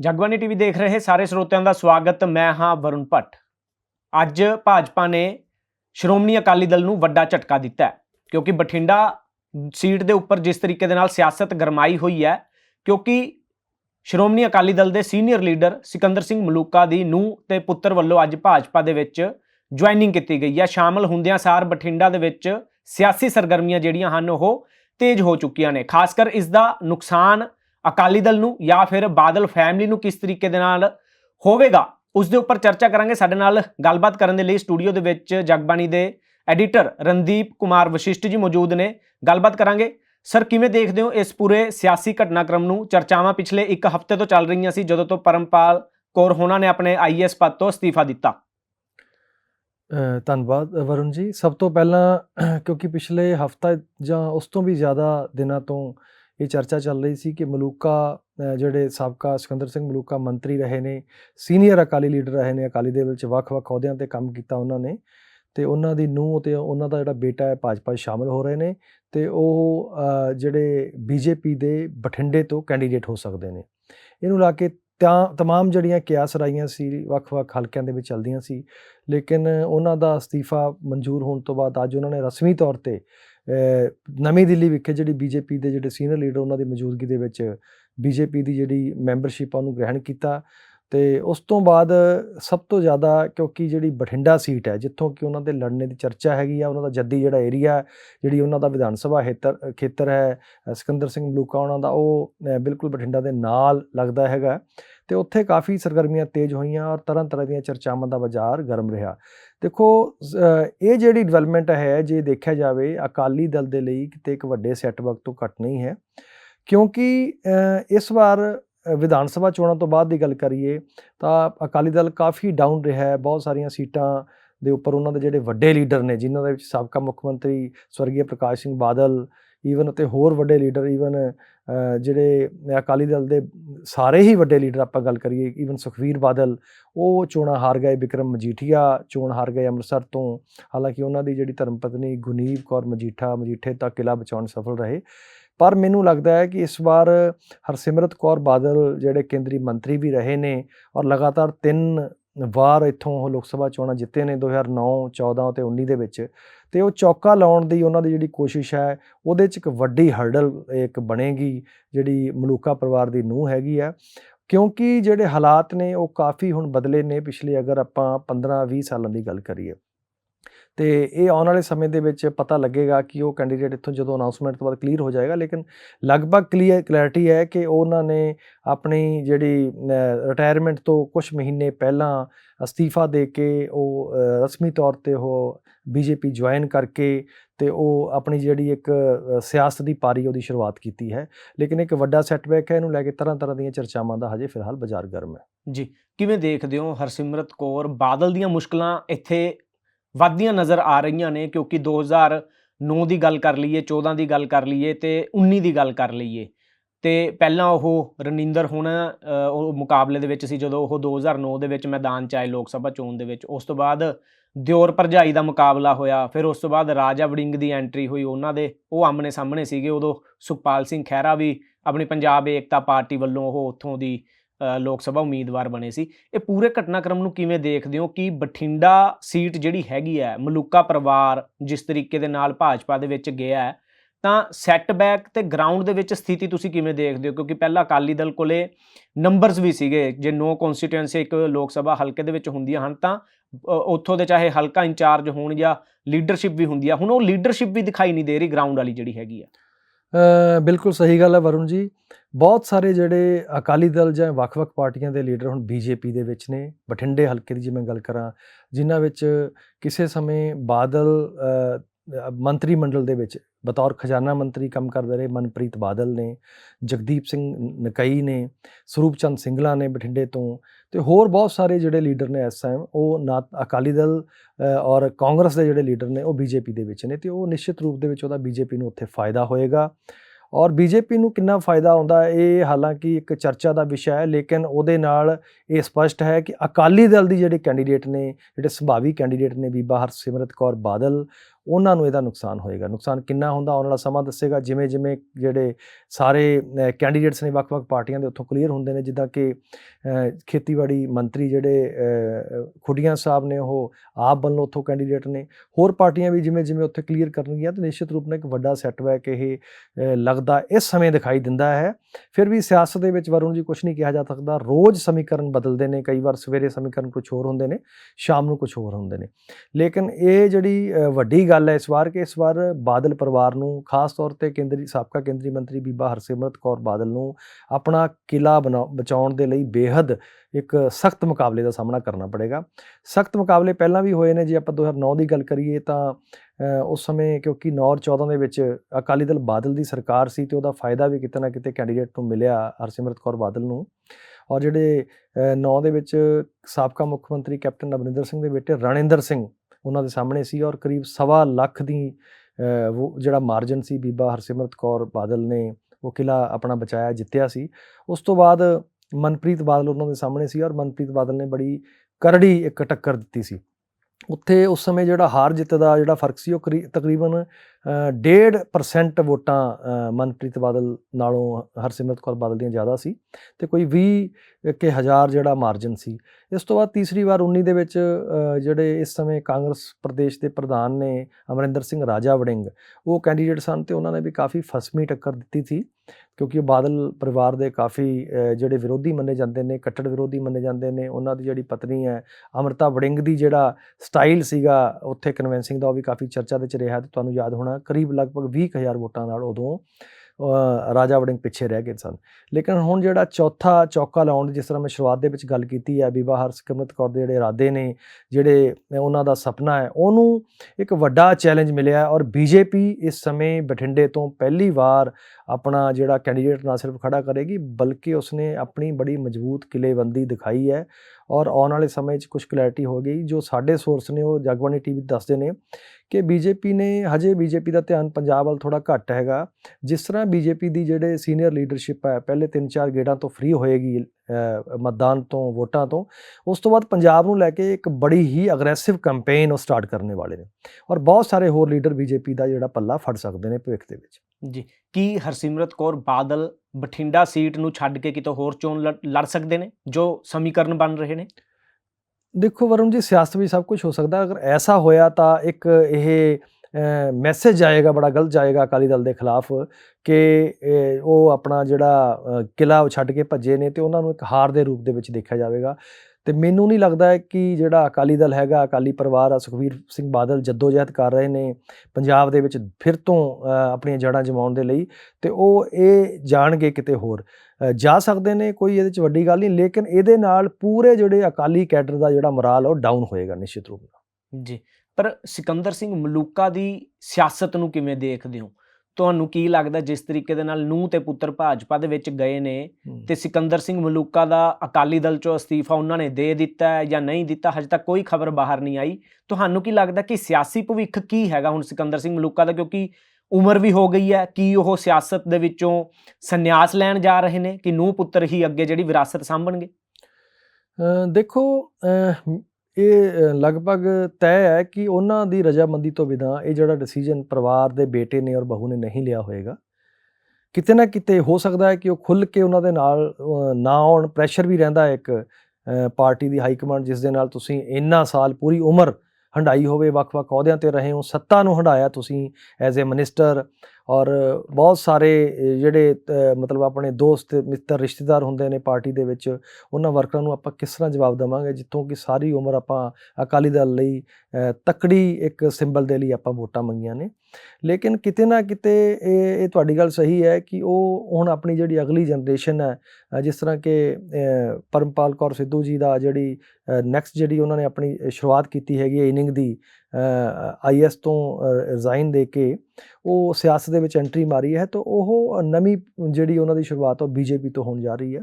Jagbani TV ਦੇਖ ਰਹੇ ਸਾਰੇ ਸਰੋਤਿਆਂ ਦਾ ਸਵਾਗਤ, ਮੈਂ ਹਾਂ ਵਰੁਣ ਭੱਟ। ਅੱਜ ਭਾਜਪਾ ਨੇ ਸ਼੍ਰੋਮਣੀ ਅਕਾਲੀ ਦਲ ਨੂੰ ਵੱਡਾ ਝਟਕਾ ਦਿੱਤਾ ਹੈ, ਕਿਉਂਕਿ ਬਠਿੰਡਾ ਸੀਟ ਦੇ ਉੱਪਰ ਜਿਸ ਤਰੀਕੇ ਦੇ ਨਾਲ ਸਿਆਸਤ ਗਰਮਾਈ ਹੋਈ ਹੈ, ਕਿਉਂਕਿ ਸ਼੍ਰੋਮਣੀ ਅਕਾਲੀ ਦਲ ਦੇ ਸੀਨੀਅਰ ਲੀਡਰ ਸਿਕੰਦਰ ਸਿੰਘ ਮਲੂਕਾ ਦੀ ਨੂੰਹ ਤੇ ਪੁੱਤਰ ਵੱਲੋਂ ਅੱਜ ਭਾਜਪਾ ਦੇ ਵਿੱਚ ਜੁਆਇਨਿੰਗ ਕੀਤੀ ਗਈ ਹੈ। ਸ਼ਾਮਲ ਹੁੰਦਿਆਂ ਸਾਰ ਬਠਿੰਡਾ ਦੇ ਵਿੱਚ ਸਿਆਸੀ ਸਰਗਰਮੀਆਂ ਜਿਹੜੀਆਂ ਹਨ, ਉਹ ਤੇਜ਼ ਹੋ ਚੁੱਕੀਆਂ ਨੇ। ਖਾਸ ਕਰ ਇਸ ਦਾ ਨੁਕਸਾਨ ਅਕਾਲੀ ਦਲ ਨੂੰ ਜਾਂ ਫਿਰ ਬਾਦਲ ਫੈਮਿਲੀ ਨੂੰ ਕਿਸ ਤਰੀਕੇ ਦੇ ਨਾਲ ਹੋਵੇਗਾ, ਉਸ ਦੇ ਉੱਪਰ ਚਰਚਾ ਕਰਾਂਗੇ। ਸਾਡੇ ਨਾਲ ਗੱਲਬਾਤ ਕਰਨ ਦੇ ਲਈ ਸਟੂਡੀਓ ਦੇ ਵਿੱਚ ਜਗਬਾਣੀ ਦੇ ਐਡੀਟਰ ਰਣਦੀਪ ਕੁਮਾਰ ਵਸ਼ਿਸ਼ਟ ਜੀ ਮੌਜੂਦ ਨੇ। ਗੱਲਬਾਤ ਕਰਾਂਗੇ। ਸਰ ਕਿਵੇਂ ਦੇਖਦੇ ਹੋ ਇਸ ਪੂਰੇ ਸਿਆਸੀ ਘਟਨਾਕ੍ਰਮ ਨੂੰ? ਚਰਚਾਵਾਂ ਪਿਛਲੇ ਇੱਕ ਹਫ਼ਤੇ ਤੋਂ ਚੱਲ ਰਹੀਆਂ ਸੀ, ਜਦੋਂ ਤੋਂ ਪਰਮਪਾਲ ਕੌਰ ਹੋਣਾ ਨੇ ਆਪਣੇ ਆਈਐਸ ਪਦ ਤੋਂ ਅਸਤੀਫਾ ਦਿੱਤਾ। ਧੰਨਵਾਦ, ਵਰੁਣ ਜੀ। ਸਭ ਤੋਂ ਪਹਿਲਾਂ ਕਿਉਂਕਿ ਪਿਛਲੇ ਹਫਤਾ ਜਾਂ ਉਸ ਤੋਂ ਵੀ ਜ਼ਿਆਦਾ ਦਿਨਾਂ ਤੋਂ ਇਹ ਚਰਚਾ ਚੱਲ ਰਹੀ ਸੀ ਕਿ ਮਲੂਕਾ ਅ, ਜਿਹੜੇ ਸਾਬਕਾ ਸਿਕੰਦਰ ਸਿੰਘ ਮਲੂਕਾ ਮੰਤਰੀ ਰਹੇ ਨੇ ਸੀਨੀਅਰ ਅਕਾਲੀ ਲੀਡਰ ਰਹੇ ਨੇ ਅਕਾਲੀ ਦੇ ਵਿੱਚ ਵੱਖ-ਵੱਖ ਅਹੁਦਿਆਂ ਤੇ ਕੰਮ ਕੀਤਾ ਉਹਨਾਂ ਨੇ ਤੇ ਉਹਨਾਂ ਦੀ ਨੂੰਹ ਤੇ ਉਹਨਾਂ ਦਾ ਜਿਹੜਾ ਬੇਟਾ ਹੈ ਭਾਜਪਾ 'ਚ ਸ਼ਾਮਲ ਹੋ ਰਹੇ ਨੇ ਤੇ ਉਹ ਅ, ਜਿਹੜੇ ਬੀਜੇਪੀ ਦੇ ਬਠਿੰਡੇ ਤੋਂ ਕੈਂਡੀਡੇਟ ਹੋ ਸਕਦੇ ਨੇ ਇਹਨੂੰ ਲਾ ਕੇ ਤਾਂ तमाम ਜਿਹੜੀਆਂ ਕਿਆਸ ਰਾਈਆਂ ਸੀ ਵੱਖ-ਵੱਖ ਹਲਕਿਆਂ ਦੇ ਵਿੱਚ ਚੱਲਦੀਆਂ ਸੀ ਲੇਕਿਨ ਉਹਨਾਂ ਦਾ ਅਸਤੀਫਾ ਮਨਜ਼ੂਰ ਹੋਣ ਤੋਂ ਬਾਅਦ ਅੱਜ ਉਹਨਾਂ ਨੇ ਰਸਮੀ ਤੌਰ ਤੇ ਅ, ਨਵੀਂ ਦਿੱਲੀ ਵਿਖੇ ਜਿਹੜੀ ਬੀਜੇਪੀ ਦੇ ਜਿਹੜੇ ਸੀਨੀਅਰ ਲੀਡਰ ਉਹਨਾਂ ਦੀ ਮੌਜੂਦਗੀ ਦੇ ਵਿੱਚ ਬੀਜੇਪੀ ਦੀ ਜਿਹੜੀ ਮੈਂਬਰਸ਼ਿਪ ਆ ਉਹਨੂੰ ਗ੍ਰਹਿਣ ਕੀਤਾ ਤੇ ਉਸ ਤੋਂ ਬਾਅਦ ਸਭ ਤੋਂ ਜ਼ਿਆਦਾ ਕਿਉਂਕਿ ਜਿਹੜੀ ਬਠਿੰਡਾ ਸੀਟ ਹੈ, ਜਿੱਥੋਂ ਕਿ ਉਹਨਾਂ ਦੇ ਲੜਨੇ ਦੀ ਚਰਚਾ ਹੈਗੀ ਆ, ਉਹਨਾਂ ਦਾ ਜੱਦੀ ਜਿਹੜਾ ਏਰੀਆ ਜਿਹੜੀ ਉਹਨਾਂ ਦਾ ਵਿਧਾਨ ਸਭਾ ਖੇਤਰ ਖੇਤਰ ਹੈ ਸਿਕੰਦਰ ਸਿੰਘ ਮਲੂਕਾ ਉਹਨਾਂ ਦਾ, ਉਹ ਬਿਲਕੁਲ ਬਠਿੰਡਾ ਦੇ ਨਾਲ ਲੱਗਦਾ ਹੈਗਾ। ਤੇ ਉੱਥੇ ਕਾਫੀ ਸਰਗਰਮੀਆਂ ਤੇਜ਼ ਹੋਈਆਂ ਔਰ ਤਰ੍ਹਾਂ ਤਰ੍ਹਾਂ ਦੀਆਂ ਚਰਚਾਵਾਂ ਦਾ ਬਾਜ਼ਾਰ ਗਰਮ ਰਿਹਾ। ਦੇਖੋ ਇਹ ਜਿਹੜੀ ਡਿਵੈਲਪਮੈਂਟ ਹੈ, ਜੇ ਦੇਖਿਆ ਜਾਵੇ, ਅਕਾਲੀ ਦਲ ਦੇ ਲਈ ਕਿਤੇ ਇੱਕ ਵੱਡੇ ਸੈਟਬੈਕ ਤੋਂ ਘੱਟ ਨਹੀਂ ਹੈ। ਕਿਉਂਕਿ ਇਸ ਵਾਰ ਵਿਧਾਨ ਸਭਾ ਚੋਣਾਂ ਤੋਂ ਬਾਅਦ ਦੀ ਗੱਲ ਕਰੀਏ, ਤਾਂ ਅਕਾਲੀ ਦਲ ਕਾਫੀ ਡਾਊਨ ਰਿਹਾ ਹੈ। ਬਹੁਤ ਸਾਰੀਆਂ ਸੀਟਾਂ ਦੇ ਉੱਪਰ ਉਹਨਾਂ ਦੇ ਜਿਹੜੇ ਵੱਡੇ ਲੀਡਰ ਨੇ, ਜਿਨ੍ਹਾਂ ਦੇ ਵਿੱਚ ਸਾਬਕਾ ਮੁੱਖ ਮੰਤਰੀ ਸਵਰਗੀ ਪ੍ਰਕਾਸ਼ ਸਿੰਘ ਬਾਦਲ ਈਵਨ ਅਤੇ ਹੋਰ ਵੱਡੇ ਲੀਡਰ ਈਵਨ ਜਿਹੜੇ ਅਕਾਲੀ ਦਲ ਦੇ ਸਾਰੇ ਹੀ ਵੱਡੇ ਲੀਡਰ ਆਪਾਂ ਗੱਲ ਕਰੀਏ ਈਵਨ ਸੁਖਵੀਰ ਬਾਦਲ, ਉਹ ਚੋਣਾਂ ਹਾਰ ਗਏ, ਵਿਕਰਮ ਮਜੀਠੀਆ ਚੋਣ ਹਾਰ ਗਏ ਅੰਮ੍ਰਿਤਸਰ ਤੋਂ। ਹਾਲਾਂਕਿ ਉਹਨਾਂ ਦੀ ਜਿਹੜੀ ਧਰਮ ਪਤਨੀ ਗੁਨੀਵ ਕੌਰ ਮਜੀਠਾ, ਮਜੀਠੇ ਤੱਕ ਕਿਲਾ ਬਚਾਉਣ ਸਫਲ ਰਹੇ। ਪਰ ਮੈਨੂੰ ਲੱਗਦਾ ਹੈ ਕਿ ਇਸ ਵਾਰ ਹਰਸਿਮਰਤ ਕੌਰ ਬਾਦਲ, ਜਿਹੜੇ ਕੇਂਦਰੀ ਮੰਤਰੀ ਵੀ ਰਹੇ ਨੇ ਔਰ ਲਗਾਤਾਰ ਤਿੰਨ ਵਾਰ ਇੱਥੋਂ ਉਹ ਲੋਕ ਸਭਾ ਚੋਣਾਂ ਜਿੱਤੇ ਨੇ 2009 14 ਤੇ 19 ਦੇ ਵਿੱਚ। ਤੇ ਉਹ ਚੌਕਾ ਲਾਉਣ ਦੀ ਉਹਨਾਂ ਦੀ ਜਿਹੜੀ ਕੋਸ਼ਿਸ਼ ਹੈ, ਉਹਦੇ 'ਚ ਇੱਕ ਵੱਡੀ ਹਰਡਲ ਇੱਕ ਬਣੇਗੀ, ਜਿਹੜੀ ਮਲੂਕਾ ਪਰਿਵਾਰ ਦੀ ਨੂੰਹ ਹੈਗੀ ਆ ਕਿਉਂਕਿ ਜਿਹੜੇ ਹਾਲਾਤ ਨੇ ਉਹ ਕਾਫੀ ਹੁਣ ਬਦਲੇ ਨੇ, ਪਿਛਲੇ ਅਗਰ ਆਪਾਂ 15 20 ਸਾਲਾਂ ਦੀ ਗੱਲ ਕਰੀਏ। ਤੇ ਇਹ ਆਉਣ ਵਾਲੇ ਸਮੇਂ ਦੇ ਵਿੱਚ ਪਤਾ ਲੱਗੇਗਾ ਕਿ ਉਹ ਕੈਂਡੀਡੇਟ ਇੱਥੋਂ ਜਦੋਂ ਅਨਾਉਂਸਮੈਂਟ ਤੋਂ ਬਾਅਦ ਕਲੀਅਰ ਹੋ ਜਾਏਗਾ, ਲੇਕਿਨ ਲਗਭਗ ਕਲੀਅਰ ਕਲੈਰਿਟੀ ਹੈ ਕਿ ਉਹਨਾਂ ਨੇ ਆਪਣੀ ਜਿਹੜੀ ਰਿਟਾਇਰਮੈਂਟ ਤੋਂ ਕੁਝ ਮਹੀਨੇ ਪਹਿਲਾਂ ਅਸਤੀਫਾ ਦੇ ਕੇ ਉਹ ਰਸਮੀ ਤੌਰ ਤੇ ਉਹ ਬੀਜੇਪੀ ਜੁਆਇਨ ਕਰਕੇ ਤੇ ਉਹ ਆਪਣੀ ਜਿਹੜੀ ਇੱਕ ਸਿਆਸਤ ਦੀ ਪਾਰੀ ਉਹਦੀ ਸ਼ੁਰੂਆਤ ਕੀਤੀ ਹੈ। ਲੇਕਿਨ ਇੱਕ ਵੱਡਾ ਸੈਟਬੈਕ ਹੈ, ਇਹਨੂੰ ਲੈ ਕੇ ਤਰ੍ਹਾਂ ਤਰ੍ਹਾਂ ਦੀਆਂ ਚਰਚਾਵਾਂ ਦਾ ਹਜੇ ਫਿਲਹਾਲ ਬਾਜ਼ਾਰ ਗਰਮ ਹੈ। ਜੀ, ਕਿਵੇਂ ਦੇਖਦੇ ਹੋ ਹਰਸਿਮਰਤ ਕੌਰ ਬਾਦਲ ਦੀਆਂ ਮੁਸ਼ਕਲਾਂ ਇੱਥੇ ਵੱਧਦੀਆਂ ਨਜ਼ਰ ਆ ਰਹੀਆਂ ਨੇ ਕਿਉਂਕਿ 2009 ਦੀ ਗੱਲ ਕਰ ਲਈਏ 14 ਦੀ ਗੱਲ ਕਰ ਲਈਏ ਤੇ 19 ਦੀ ਗੱਲ ਕਰ ਲਈਏ। ਤੇ ਪਹਿਲਾਂ ਉਹ ਰਣਿੰਦਰ ਹੁਣ ਉਹ ਮੁਕਾਬਲੇ ਦੇ ਵਿੱਚ ਸੀ, ਜਦੋਂ ਉਹ 2009 ਦੇ ਵਿੱਚ ਮੈਦਾਨ ਚ ਆਏ ਲੋਕ ਸਭਾ ਚੋਣ ਦੇ ਵਿੱਚ। ਉਸ ਤੋਂ ਬਾਅਦ ਦਿਓਰ ਭਰਜਾਈ ਦਾ ਮੁਕਾਬਲਾ ਹੋਇਆ, ਫਿਰ ਉਸ ਤੋਂ ਬਾਅਦ ਰਾਜਾ ਵੜਿੰਗ ਦੀ ਐਂਟਰੀ ਹੋਈ ਉਹਨਾਂ ਦੇ। ਉਹ ਆਮਨੇ ਸਾਹਮਣੇ ਸੀਗੇ, ਉਦੋਂ ਸੁਖਪਾਲ ਸਿੰਘ ਖਹਿਰਾ ਵੀ ਆਪਣੀ ਪੰਜਾਬ ਏਕਤਾ ਪਾਰਟੀ ਵੱਲੋਂ ਉਹ ਉੱਥੋਂ ਦੀ ਲੋਕ ਸਭਾ ਉਮੀਦਵਾਰ ਬਣੇ ਸੀ। ਇਹ ਪੂਰੇ ਘਟਨਾਕ੍ਰਮ ਨੂੰ ਕਿਵੇਂ ਦੇਖਦੇ ਹੋ? ਕਿ ਬਠਿੰਡਾ ਸੀਟ ਜਿਹੜੀ ਹੈਗੀ ਹੈ, ਮਲੂਕਾ ਪਰਿਵਾਰ ਜਿਸ ਤਰੀਕੇ ਦੇ ਨਾਲ ਭਾਜਪਾ ਦੇ ਵਿੱਚ ਗਿਆ ਹੈ, ਤਾਂ ਸੈਟਬੈਕ ਤੇ ਗਰਾਊਂਡ ਦੇ ਵਿੱਚ ਸਥਿਤੀ ਤੁਸੀਂ ਕਿਵੇਂ ਦੇਖਦੇ ਹੋ? ਕਿਉਂਕਿ ਪਹਿਲਾਂ ਅਕਾਲੀ ਦਲ ਕੋਲੇ ਨੰਬਰਸ ਵੀ ਸੀਗੇ, ਜੇ ਨੋ ਕਨਸਟੀਟੂਐਂਸੀ ਇੱਕ ਲੋਕ ਸਭਾ ਹਲਕੇ ਦੇ ਵਿੱਚ ਹੁੰਦੀਆਂ ਹਨ, ਤਾਂ ਉੱਥੋਂ ਦੇ ਚਾਹੇ ਹਲਕਾ ਇੰਚਾਰਜ ਹੋਣ ਜਾਂ ਲੀਡਰਸ਼ਿਪ ਵੀ ਹੁੰਦੀ ਆ। ਹੁਣ ਉਹ ਲੀਡਰਸ਼ਿਪ ਵੀ ਦਿਖਾਈ ਨਹੀਂ ਦੇ ਰਹੀ ਗਰਾਊਂਡ ਵਾਲੀ ਜਿਹੜੀ ਹੈਗੀ ਆ। ਬਿਲਕੁਲ ਸਹੀ ਗੱਲ ਹੈ ਵਰੁਣ ਜੀ। ਬਹੁਤ ਸਾਰੇ ਜਿਹੜੇ ਅਕਾਲੀ ਦਲ ਜਾਂ ਵੱਖ-ਵੱਖ ਪਾਰਟੀਆਂ ਦੇ ਲੀਡਰ ਹੁਣ ਬੀਜੇਪੀ ਦੇ ਵਿੱਚ ਨੇ, ਬਠਿੰਡੇ ਹਲਕੇ ਦੀ ਜੇ ਮੈਂ ਗੱਲ ਕਰਾਂ, ਜਿਨ੍ਹਾਂ ਵਿੱਚ ਕਿਸੇ ਸਮੇਂ ਬਾਦਲ ਮੰਤਰੀ ਮੰਡਲ ਦੇ ਵਿੱਚ ਬਤੌਰ ਖਜ਼ਾਨਾ ਮੰਤਰੀ ਕੰਮ ਕਰਦੇ ਰਹੇ, ਮਨਪ੍ਰੀਤ ਬਾਦਲ ਨੇ, ਜਗਦੀਪ ਸਿੰਘ ਨਕਈ ਨੇ, ਸਰੂਪ ਚੰਦ ਸਿੰਗਲਾ ਨੇ ਬਠਿੰਡੇ ਤੋਂ ਤੇ ਹੋਰ ਬਹੁਤ ਸਾਰੇ ਜਿਹੜੇ ਲੀਡਰ ਨੇ ਇਸ ਟਾਈਮ ਉਹ ਨਾ ਅਕਾਲੀ ਦਲ ਔਰ ਕਾਂਗਰਸ ਦੇ ਜਿਹੜੇ ਲੀਡਰ ਨੇ ਉਹ ਬੀਜੇਪੀ ਦੇ ਵਿੱਚ ਨੇ ਤੇ ਉਹ ਨਿਸ਼ਚਿਤ ਰੂਪ ਦੇ ਵਿੱਚ ਉਹਦਾ ਬੀਜੇਪੀ ਨੂੰ ਉੱਥੇ ਫਾਇਦਾ ਹੋਏਗਾ। ਔਰ ਬੀਜੇਪੀ ਨੂੰ ਕਿੰਨਾ ਫਾਇਦਾ ਆਉਂਦਾ ਇਹ ਹਾਲਾਂਕਿ ਇੱਕ ਚਰਚਾ ਦਾ ਵਿਸ਼ਾ ਹੈ, ਲੇਕਿਨ ਉਹਦੇ ਨਾਲ ਇਹ ਸਪਸ਼ਟ ਹੈ ਕਿ ਅਕਾਲੀ ਦਲ ਦੀ ਜਿਹੜੇ ਕੈਂਡੀਡੇਟ ਨੇ, ਜਿਹੜੇ ਸੰਭਾਵੀ ਕੈਂਡੀਡੇਟ ਨੇ ਬੀਬਾ ਹਰਸਿਮਰਤ ਕੌਰ ਬਾਦਲ ਉਹਨਾਂ ਨੂੰ ਇਹਦਾ ਨੁਕਸਾਨ ਹੋਏਗਾ। ਨੁਕਸਾਨ ਕਿੰਨਾ ਹੁੰਦਾ ਆਉਣ ਵਾਲਾ ਸਮਾਂ ਦੱਸੇਗਾ। ਜਿਵੇਂ ਜਿਵੇਂ ਜਿਹੜੇ ਸਾਰੇ ਕੈਂਡੀਡੇਟਸ ਨੇ ਵੱਖ-ਵੱਖ ਪਾਰਟੀਆਂ ਦੇ ਉੱਥੋਂ ਕਲੀਅਰ ਹੁੰਦੇ ਨੇ, ਜਿੱਦਾਂ ਕਿ ਖੇਤੀਬਾੜੀ ਮੰਤਰੀ ਜਿਹੜੇ ਖੁੱਡੀਆਂ ਸਾਹਿਬ ਨੇ, ਉਹ ਆਪ ਵੱਲੋਂ ਉੱਥੋਂ ਕੈਂਡੀਡੇਟ ਨੇ। ਹੋਰ ਪਾਰਟੀਆਂ ਵੀ ਜਿਵੇਂ ਜਿਵੇਂ ਉੱਥੇ ਕਲੀਅਰ ਕਰਨਗੀਆਂ, ਤਾਂ ਨਿਸ਼ਚਿਤ ਰੂਪ ਨਾਲ ਇੱਕ ਵੱਡਾ ਸੈਟਬੈਕ ਇਹ ਲੱਗਦਾ ਇਸ ਸਮੇਂ ਦਿਖਾਈ ਦਿੰਦਾ ਹੈ। ਫਿਰ ਵੀ ਸਿਆਸਤ ਦੇ ਵਿੱਚ ਵਰੁਣ ਜੀ ਕੁਝ ਨਹੀਂ ਕਿਹਾ ਜਾ ਸਕਦਾ। ਰੋਜ਼ ਸਮੀਕਰਨ ਬਦਲਦੇ ਨੇ, ਕਈ ਵਾਰ ਸਵੇਰੇ ਸਮੀਕਰਨ ਕੁਝ ਹੋਰ ਹੁੰਦੇ ਨੇ, ਸ਼ਾਮ ਨੂੰ ਕੁਝ ਹੋਰ ਹੁੰਦੇ ਨੇ। ਲੇਕਿਨ ਇਹ ਜਿਹੜੀ ਵੱਡੀ ਗੱਲ ਹੈ ਇਸ ਵਾਰ ਕਿ ਇਸ ਵਾਰ ਬਾਦਲ ਪਰਿਵਾਰ ਨੂੰ, ਖਾਸ ਤੌਰ ਤੇ ਕੇਂਦਰੀ, ਸਾਬਕਾ ਕੇਂਦਰੀ ਮੰਤਰੀ ਬੀਬਾ ਹਰਸਿਮਰਤ ਕੌਰ ਬਾਦਲ ਨੂੰ ਆਪਣਾ ਕਿਲਾ ਬਣਾ- ਬਚਾਉਣ ਦੇ ਲਈ ਬੇਹੱਦ ਇੱਕ ਸਖਤ ਮੁਕਾਬਲੇ ਦਾ ਸਾਹਮਣਾ ਕਰਨਾ ਪੜੇਗਾ। ਸਖਤ ਮੁਕਾਬਲੇ ਪਹਿਲਾਂ ਵੀ ਹੋਏ ਨੇ, ਜੇ ਆਪਾਂ 2009 ਦੀ ਗੱਲ ਕਰੀਏ ਤਾਂ ਉਸ ਸਮੇਂ ਕਿਉਂਕਿ 9 ਔਰ 14 ਦੇ ਵਿੱਚ ਅਕਾਲੀ ਦਲ ਬਾਦਲ ਦੀ ਸਰਕਾਰ ਸੀ ਤੇ ਉਹਦਾ ਫਾਇਦਾ ਵੀ ਕਿਤੇ ਨਾ ਕਿਤੇ ਕੈਂਡੀਡੇਟ ਨੂੰ ਮਿਲਿਆ ਹਰਸਿਮਰਤ ਕੌਰ ਬਾਦਲ ਨੂੰ। ਔਰ ਜਿਹੜੇ 9 ਦੇ ਵਿੱਚ ਸਾਬਕਾ ਮੁੱਖ ਮੰਤਰੀ ਕੈਪਟਨ ਅਮਰਿੰਦਰ ਸਿੰਘ ਦੇ ਬੇਟੇ ਰਣਿੰਦਰ ਸਿੰਘ ਉਹਨਾਂ ਦੇ ਸਾਹਮਣੇ ਸੀ ਔਰ ਕਰੀਬ ਸਵਾ ਲੱਖ ਦੀ ਉਹ ਜਿਹੜਾ ਮਾਰਜਨ ਸੀ ਬੀਬਾ ਹਰਸਿਮਰਤ ਕੌਰ ਬਾਦਲ ਨੇ ਉਹ ਕਿਲਾ ਆਪਣਾ ਬਚਾਇਆ, ਜਿੱਤਿਆ ਸੀ। ਉਸ ਤੋਂ ਬਾਅਦ ਮਨਪ੍ਰੀਤ ਬਾਦਲ ਉਹਨਾਂ ਦੇ ਸਾਹਮਣੇ ਸੀ ਔਰ ਮਨਪ੍ਰੀਤ ਬਾਦਲ ਨੇ ਬੜੀ ਕਰੜੀ ਇੱਕ ਟੱਕਰ ਦਿੱਤੀ ਸੀ। ਉੱਥੇ ਉਸ ਸਮੇਂ ਜਿਹੜਾ ਹਾਰ ਜਿੱਤ ਦਾ ਜਿਹੜਾ ਫ਼ਰਕ ਸੀ ਉਹ ਕਰੀ- ਤਕਰੀਬਨ ਅ, 1.5% ਵੋਟਾਂ ਮਨਪ੍ਰੀਤ ਬਾਦਲ ਨਾਲੋਂ ਹਰਸਿਮਰਤ ਕੌਰ ਬਾਦਲ ਦੀਆਂ ਜ਼ਿਆਦਾ ਸੀ ਤੇ ਕੋਈ 20 ਕੇ ਹਜ਼ਾਰ ਜਿਹੜਾ ਮਾਰਜਨ ਸੀ। ਇਸ ਤੋਂ ਬਾਅਦ ਤੀਸਰੀ ਵਾਰ 19 ਦੇ ਵਿੱਚ ਜਿਹੜੇ ਇਸ ਸਮੇਂ ਕਾਂਗਰਸ ਪ੍ਰਦੇਸ਼ ਦੇ ਪ੍ਰਧਾਨ ਨੇ ਅਮਰਿੰਦਰ ਸਿੰਘ ਰਾਜਾ ਵੜਿੰਗ ਉਹ ਕੈਂਡੀਡੇਟ ਸਨ ਤੇ ਉਹਨਾਂ ਨੇ ਵੀ ਕਾਫੀ ਫਸਮੀ ਟੱਕਰ ਦਿੱਤੀ ਸੀ। ਕਿਉਂਕਿ ਉਹ ਬਾਦਲ ਪਰਿਵਾਰ ਦੇ ਕਾਫੀ ਜਿਹੜੇ ਵਿਰੋਧੀ ਮੰਨੇ ਜਾਂਦੇ ਨੇ, ਕੱਟੜ ਵਿਰੋਧੀ ਮੰਨੇ ਜਾਂਦੇ ਨੇ, ਉਹਨਾਂ ਦੀ ਜਿਹੜੀ ਪਤਨੀ ਹੈ, ਅਮਰਤਾ ਵੜਿੰਗ ਦੀ ਜਿਹੜਾ ਸਟਾਈਲ ਸੀਗਾ, ਉੱਥੇ ਕਨਵੈਂਸਿੰਗ ਦਾ ਉਹ ਵੀ ਕਾਫੀ ਚਰਚਾ ਦੇ ਚ ਰਿਹਾ ਤੇ ਤੁਹਾਨੂੰ ਯਾਦ ਹੋਣਾ, ਕਰੀਬ ਲਗਭਗ 20000 ਵੋਟਾਂ ਨਾਲ ਉਦੋਂ ਰਾਜਾ ਵੜਿੰਗ ਪਿੱਛੇ ਰਹਿ ਗਏ ਸਨ। ਲੇਕਿਨ ਹੁਣ ਜਿਹੜਾ ਚੌਥਾ ਚੌਕਾ ਲਾਉਣ ਦੀ, ਜਿਸ ਤਰ੍ਹਾਂ ਮੈਂ ਸ਼ੁਰੂਆਤ ਦੇ ਵਿੱਚ ਗੱਲ ਕੀਤੀ ਹੈ, ਬੀਬਾ ਹਰਸਿਮਰਤ ਕੌਰ ਦੇ ਜਿਹੜੇ ਇਰਾਦੇ ਨੇ, ਜਿਹੜੇ ਉਹਨਾਂ ਦਾ ਸੁਪਨਾ ਹੈ, ਉਹਨੂੰ ਇੱਕ ਵੱਡਾ ਚੈਲੰਜ ਮਿਲਿਆ ਔਰ ਬੀਜੇਪੀ ਇਸ ਸਮੇਂ ਬਠਿੰਡੇ ਤੋਂ ਪਹਿਲੀ ਵਾਰ ਆਪਣਾ ਜਿਹੜਾ ਕੈਂਡੀਡੇਟ ਨਾ ਸਿਰਫ ਖੜਾ ਕਰੇਗੀ, ਬਲਕਿ ਉਸਨੇ ਆਪਣੀ ਬੜੀ ਮਜ਼ਬੂਤ ਕਿਲੇਬੰਦੀ ਦਿਖਾਈ ਹੈ ਔਰ ਆਉਣ ਵਾਲੇ ਸਮੇਂ 'ਚ ਕੁਝ ਕਲੈਰਿਟੀ ਹੋ ਗਈ। ਜੋ ਸਾਡੇ ਸੋਰਸ ਨੇ ਉਹ ਜਗਬਾਣੀ ਟੀਵੀ ਦੱਸਦੇ ਨੇ ਕਿ ਬੀਜੇਪੀ ਨੇ ਹਜੇ ਬੀਜੇਪੀ ਦਾ ਧਿਆਨ ਪੰਜਾਬ ਵੱਲ ਥੋੜਾ ਘੱਟ ਹੈਗਾ। ਜਿਸ ਤਰ੍ਹਾਂ ਬੀਜੇਪੀ ਦੀ ਜਿਹੜੇ ਸੀਨੀਅਰ ਲੀਡਰਸ਼ਿਪ ਹੈ, ਪਹਿਲੇ 3-4 ਗੇੜਾਂ ਤੋਂ ਫ੍ਰੀ ਹੋਏਗੀ ਮਤਦਾਨ ਤੋਂ, ਵੋਟਾਂ ਤੋਂ, ਉਸ ਤੋਂ ਬਾਅਦ ਪੰਜਾਬ ਨੂੰ ਲੈ ਕੇ ਇੱਕ ਬੜੀ ਹੀ ਅਗਰੈਸਿਵ ਕੈਂਪੇਨ ਉਹ ਸਟਾਰਟ ਕਰਨੇ ਵਾਲੇ ਨੇ। ਔਰ ਬਹੁਤ ਸਾਰੇ ਹੋਰ ਲੀਡਰ ਬੀਜੇਪੀ ਦਾ ਜਿਹੜਾ ਪੱਲਾ ਫੜ ਸਕਦੇ ਨੇ ਭਵਿੱਖ ਦੇ ਵਿੱਚ। ਜੀ। ਕੀ ਹਰਸਿਮਰਤ ਕੌਰ ਬਾਦਲ ਬਠਿੰਡਾ ਸੀਟ ਨੂੰ ਛੱਡ ਕੇ ਕਿਤੋਂ ਹੋਰ ਚੋਣ ਲੜ- ਲੜ ਸਕਦੇ ਨੇ ਜੋ ਸਮੀਕਰਨ ਬਣ ਰਹੇ ਨੇ? ਦੇਖੋ ਵਰੁਣ ਜੀ ਸਿਆਸਤ ਵਿੱਚ ਸਭ ਕੁਝ ਹੋ ਸਕਦਾ ਅਗਰ ਐਸਾ ਹੋਇਆ ਤਾਂ ਇੱਕ ਇਹ ਮੈਸੇਜ ਜਾਏਗਾ ਬੜਾ ਗਲਤ ਜਾਏਗਾ ਅਕਾਲੀ ਦਲ ਦੇ ਖਿਲਾਫ ਕਿ ਇਹ ਉਹ ਆਪਣਾ ਜਿਹੜਾ ਅ, ਕਿਲਾ ਉਹ ਛੱਡ ਕੇ ਭੱਜੇ ਨੇ ਤੇ ਉਹਨਾਂ ਨੂੰ ਇੱਕ ਹਾਰ ਦੇ ਰੂਪ ਦੇ ਵਿੱਚ ਦੇਖਿਆ ਜਾਵੇਗਾ। ਤੇ ਮੈਨੂੰ ਨਹੀਂ ਲੱਗਦਾ ਕਿ ਜਿਹੜਾ ਅਕਾਲੀ ਦਲ ਹੈਗਾ, ਅਕਾਲੀ ਪਰਿਵਾਰ ਆ, ਸੁਖਵੀਰ ਸਿੰਘ ਬਾਦਲ ਜਦੋਜਹਿਦ ਕਰ ਰਹੇ ਨੇ ਪੰਜਾਬ ਦੇ ਵਿੱਚ ਫਿਰ ਤੋਂ ਆਪਣੀਆਂ ਜੜ੍ਹਾਂ ਜਮਾਉਣ ਦੇ ਲਈ ਤੇ ਉਹ ਇਹ ਜਾਣਗੇ ਕਿਤੇ ਹੋਰ। ਜਾ ਸਕਦੇ ਨੇ, ਕੋਈ ਇਹਦੇ ਚ ਵੱਡੀ ਗੱਲ ਨਹੀਂ, ਲੇਕਿਨ ਇਹਦੇ ਨਾਲ ਪੂਰੇ ਜਿਹੜੇ ਅਕਾਲੀ ਕੈਡਰ ਦਾ ਜਿਹੜਾ ਮੋਰਾਲ ਉਹ ਡਾਊਨ ਹੋਏਗਾ ਨਿਸ਼ਚਿਤ ਰੂਪ ਨਾਲ। ਜੀ, ਪਰ ਸਿਕੰਦਰ ਸਿੰਘ ਮਲੂਕਾ ਦੀ ਸਿਆਸਤ ਨੂੰ ਕਿਵੇਂ ਦੇਖਦੇ ਹੋ? ਤੁਹਾਨੂੰ ਕੀ ਲੱਗਦਾ ਜਿਸ ਤਰੀਕੇ ਦੇ ਨਾਲ ਨੂੰਹ ਤੇ ਪੁੱਤਰ ਭਾਜਪਾ ਦੇ ਵਿੱਚ ਗਏ ਨੇ ਤੇ ਸਿਕੰਦਰ ਸਿੰਘ ਮਲੂਕਾ ਦਾ ਅਕਾਲੀ ਦਲ ਚੋਂ ਅਸਤੀਫਾ ਉਹਨਾਂ ਨੇ ਦੇ ਦਿੱਤਾ ਹੈ ਜਾਂ ਨਹੀਂ ਦਿੱਤਾ ਹਜੇ ਤੱਕ ਕੋਈ ਖਬਰ ਬਾਹਰ ਨਹੀਂ ਆਈ। ਤੁਹਾਨੂੰ ਕੀ ਲੱਗਦਾ ਕਿ ਸਿਆਸੀ ਭਵਿੱਖ ਕੀ ਹੈਗਾ ਹੁਣ ਸਿਕੰਦਰ ਸਿੰਘ ਮਲੂਕਾ ਦਾ? ਕਿਉਂਕਿ ਉਮਰ ਵੀ ਹੋ ਗਈ ਹੈ ਕੀ ਉਹ ਸਿਆਸਤ ਦੇ ਵਿੱਚੋਂ ਸੰਨਿਆਸ ਲੈਣ ਜਾ ਰਹੇ ਨੇ ਕਿ ਨੂੰਹ ਪੁੱਤਰ ਹੀ ਅੱਗੇ ਜਿਹੜੀ ਵਿਰਾਸਤ ਸਾਂਭਣਗੇ? ਦੇਖੋ ਇਹ ਲਗਭਗ ਤੈਅ ਹੈ ਕਿ ਉਹਨਾਂ ਦੀ ਰਜਾਮੰਦੀ ਤੋਂ ਬਿਨਾਂ ਇਹ ਜਿਹੜਾ ਡਿਸੀਜਨ ਪਰਿਵਾਰ ਦੇ ਬੇਟੇ ਨੇ ਔਰ ਬਹੂ ਨੇ ਨਹੀਂ ਲਿਆ ਹੋਏਗਾ। ਕਿਤੇ ਨਾ ਕਿਤੇ ਹੋ ਸਕਦਾ ਹੈ ਕਿ ਉਹ ਖੁੱਲ ਕੇ ਉਹਨਾਂ ਦੇ ਨਾਲ ਨਾ ਆਉਣ। ਪ੍ਰੈਸ਼ਰ ਵੀ ਰਹਿੰਦਾ ਹੈ ਇੱਕ ਪਾਰਟੀ ਦੀ ਹਾਈ ਕਮਾਂਡ ਜਿਸ ਦੇ ਨਾਲ ਤੁਸੀਂ ਇੰਨਾ ਸਾਲ ਪੂਰੀ ਉਮਰ ਹੰਡਾਈ ਹੋਵੇ, ਵੱਖ-ਵੱਖ ਅਹੁਦਿਆਂ ਤੇ ਰਹੇ ਹੋ, ਸੱਤਾ ਨੂੰ ਹੰਡਾਇਆ ਤੁਸੀਂ ਐਜ਼ ਅ ਮਿਨਿਸਟਰ ਔਰ ਬਹੁਤ ਸਾਰੇ ਜਿਹੜੇ ਮਤਲਬ ਆਪਣੇ ਦੋਸਤ, ਮਿੱਤਰ, ਰਿਸ਼ਤੇਦਾਰ ਹੁੰਦੇ ਨੇ ਪਾਰਟੀ ਦੇ ਵਿੱਚ, ਉਹਨਾਂ ਵਰਕਰਾਂ ਨੂੰ ਆਪਾਂ ਕਿਸ ਤਰ੍ਹਾਂ ਜਵਾਬ ਦੇਵਾਂਗੇ? ਜਿੱਥੋਂ ਕਿ ਸਾਰੀ ਉਮਰ ਆਪਾਂ ਅਕਾਲੀ ਦਲ ਲਈ ਤਕੜੀ ਇੱਕ ਸਿੰਬਲ ਦੇ ਲਈ ਆਪਾਂ ਵੋਟਾਂ ਮੰਗੀਆਂ ਨੇ। ਲੇਕਿਨ ਕਿਤੇ ਨਾ ਕਿਤੇ ਇਹ ਇਹ ਤੁਹਾਡੀ ਗੱਲ ਸਹੀ ਹੈ ਕਿ ਉਹ ਹੁਣ ਆਪਣੀ ਜਿਹੜੀ ਅਗਲੀ ਜਨਰੇਸ਼ਨ ਹੈ ਜਿਸ ਤਰ੍ਹਾਂ ਕਿ ਪਰਮਪਾਲ ਕੌਰ ਸਿੱਧੂ ਜੀ ਦਾ ਜਿਹੜੀ ਨੈਕਸਟ ਜਿਹੜੀ ਉਹਨਾਂ ਨੇ ਆਪਣੀ ਸ਼ੁਰੂਆਤ ਕੀਤੀ ਹੈਗੀ ਹੈ ਇਨਿੰਗ ਦੀ ਆਈਐਸ ਤੋਂ ਰਿਜ਼ਾਈਨ ਦੇ ਕੇ ਉਹ ਸਿਆਸਤ ਦੇ ਵਿੱਚ ਐਂਟਰੀ ਮਾਰੀ ਹੈ, ਤਾਂ ਉਹ ਨਵੀਂ ਜਿਹੜੀ ਉਹਨਾਂ ਦੀ ਸ਼ੁਰੂਆਤ ਉਹ ਬੀਜੇਪੀ ਤੋਂ ਹੋਣ ਜਾ ਰਹੀ ਹੈ।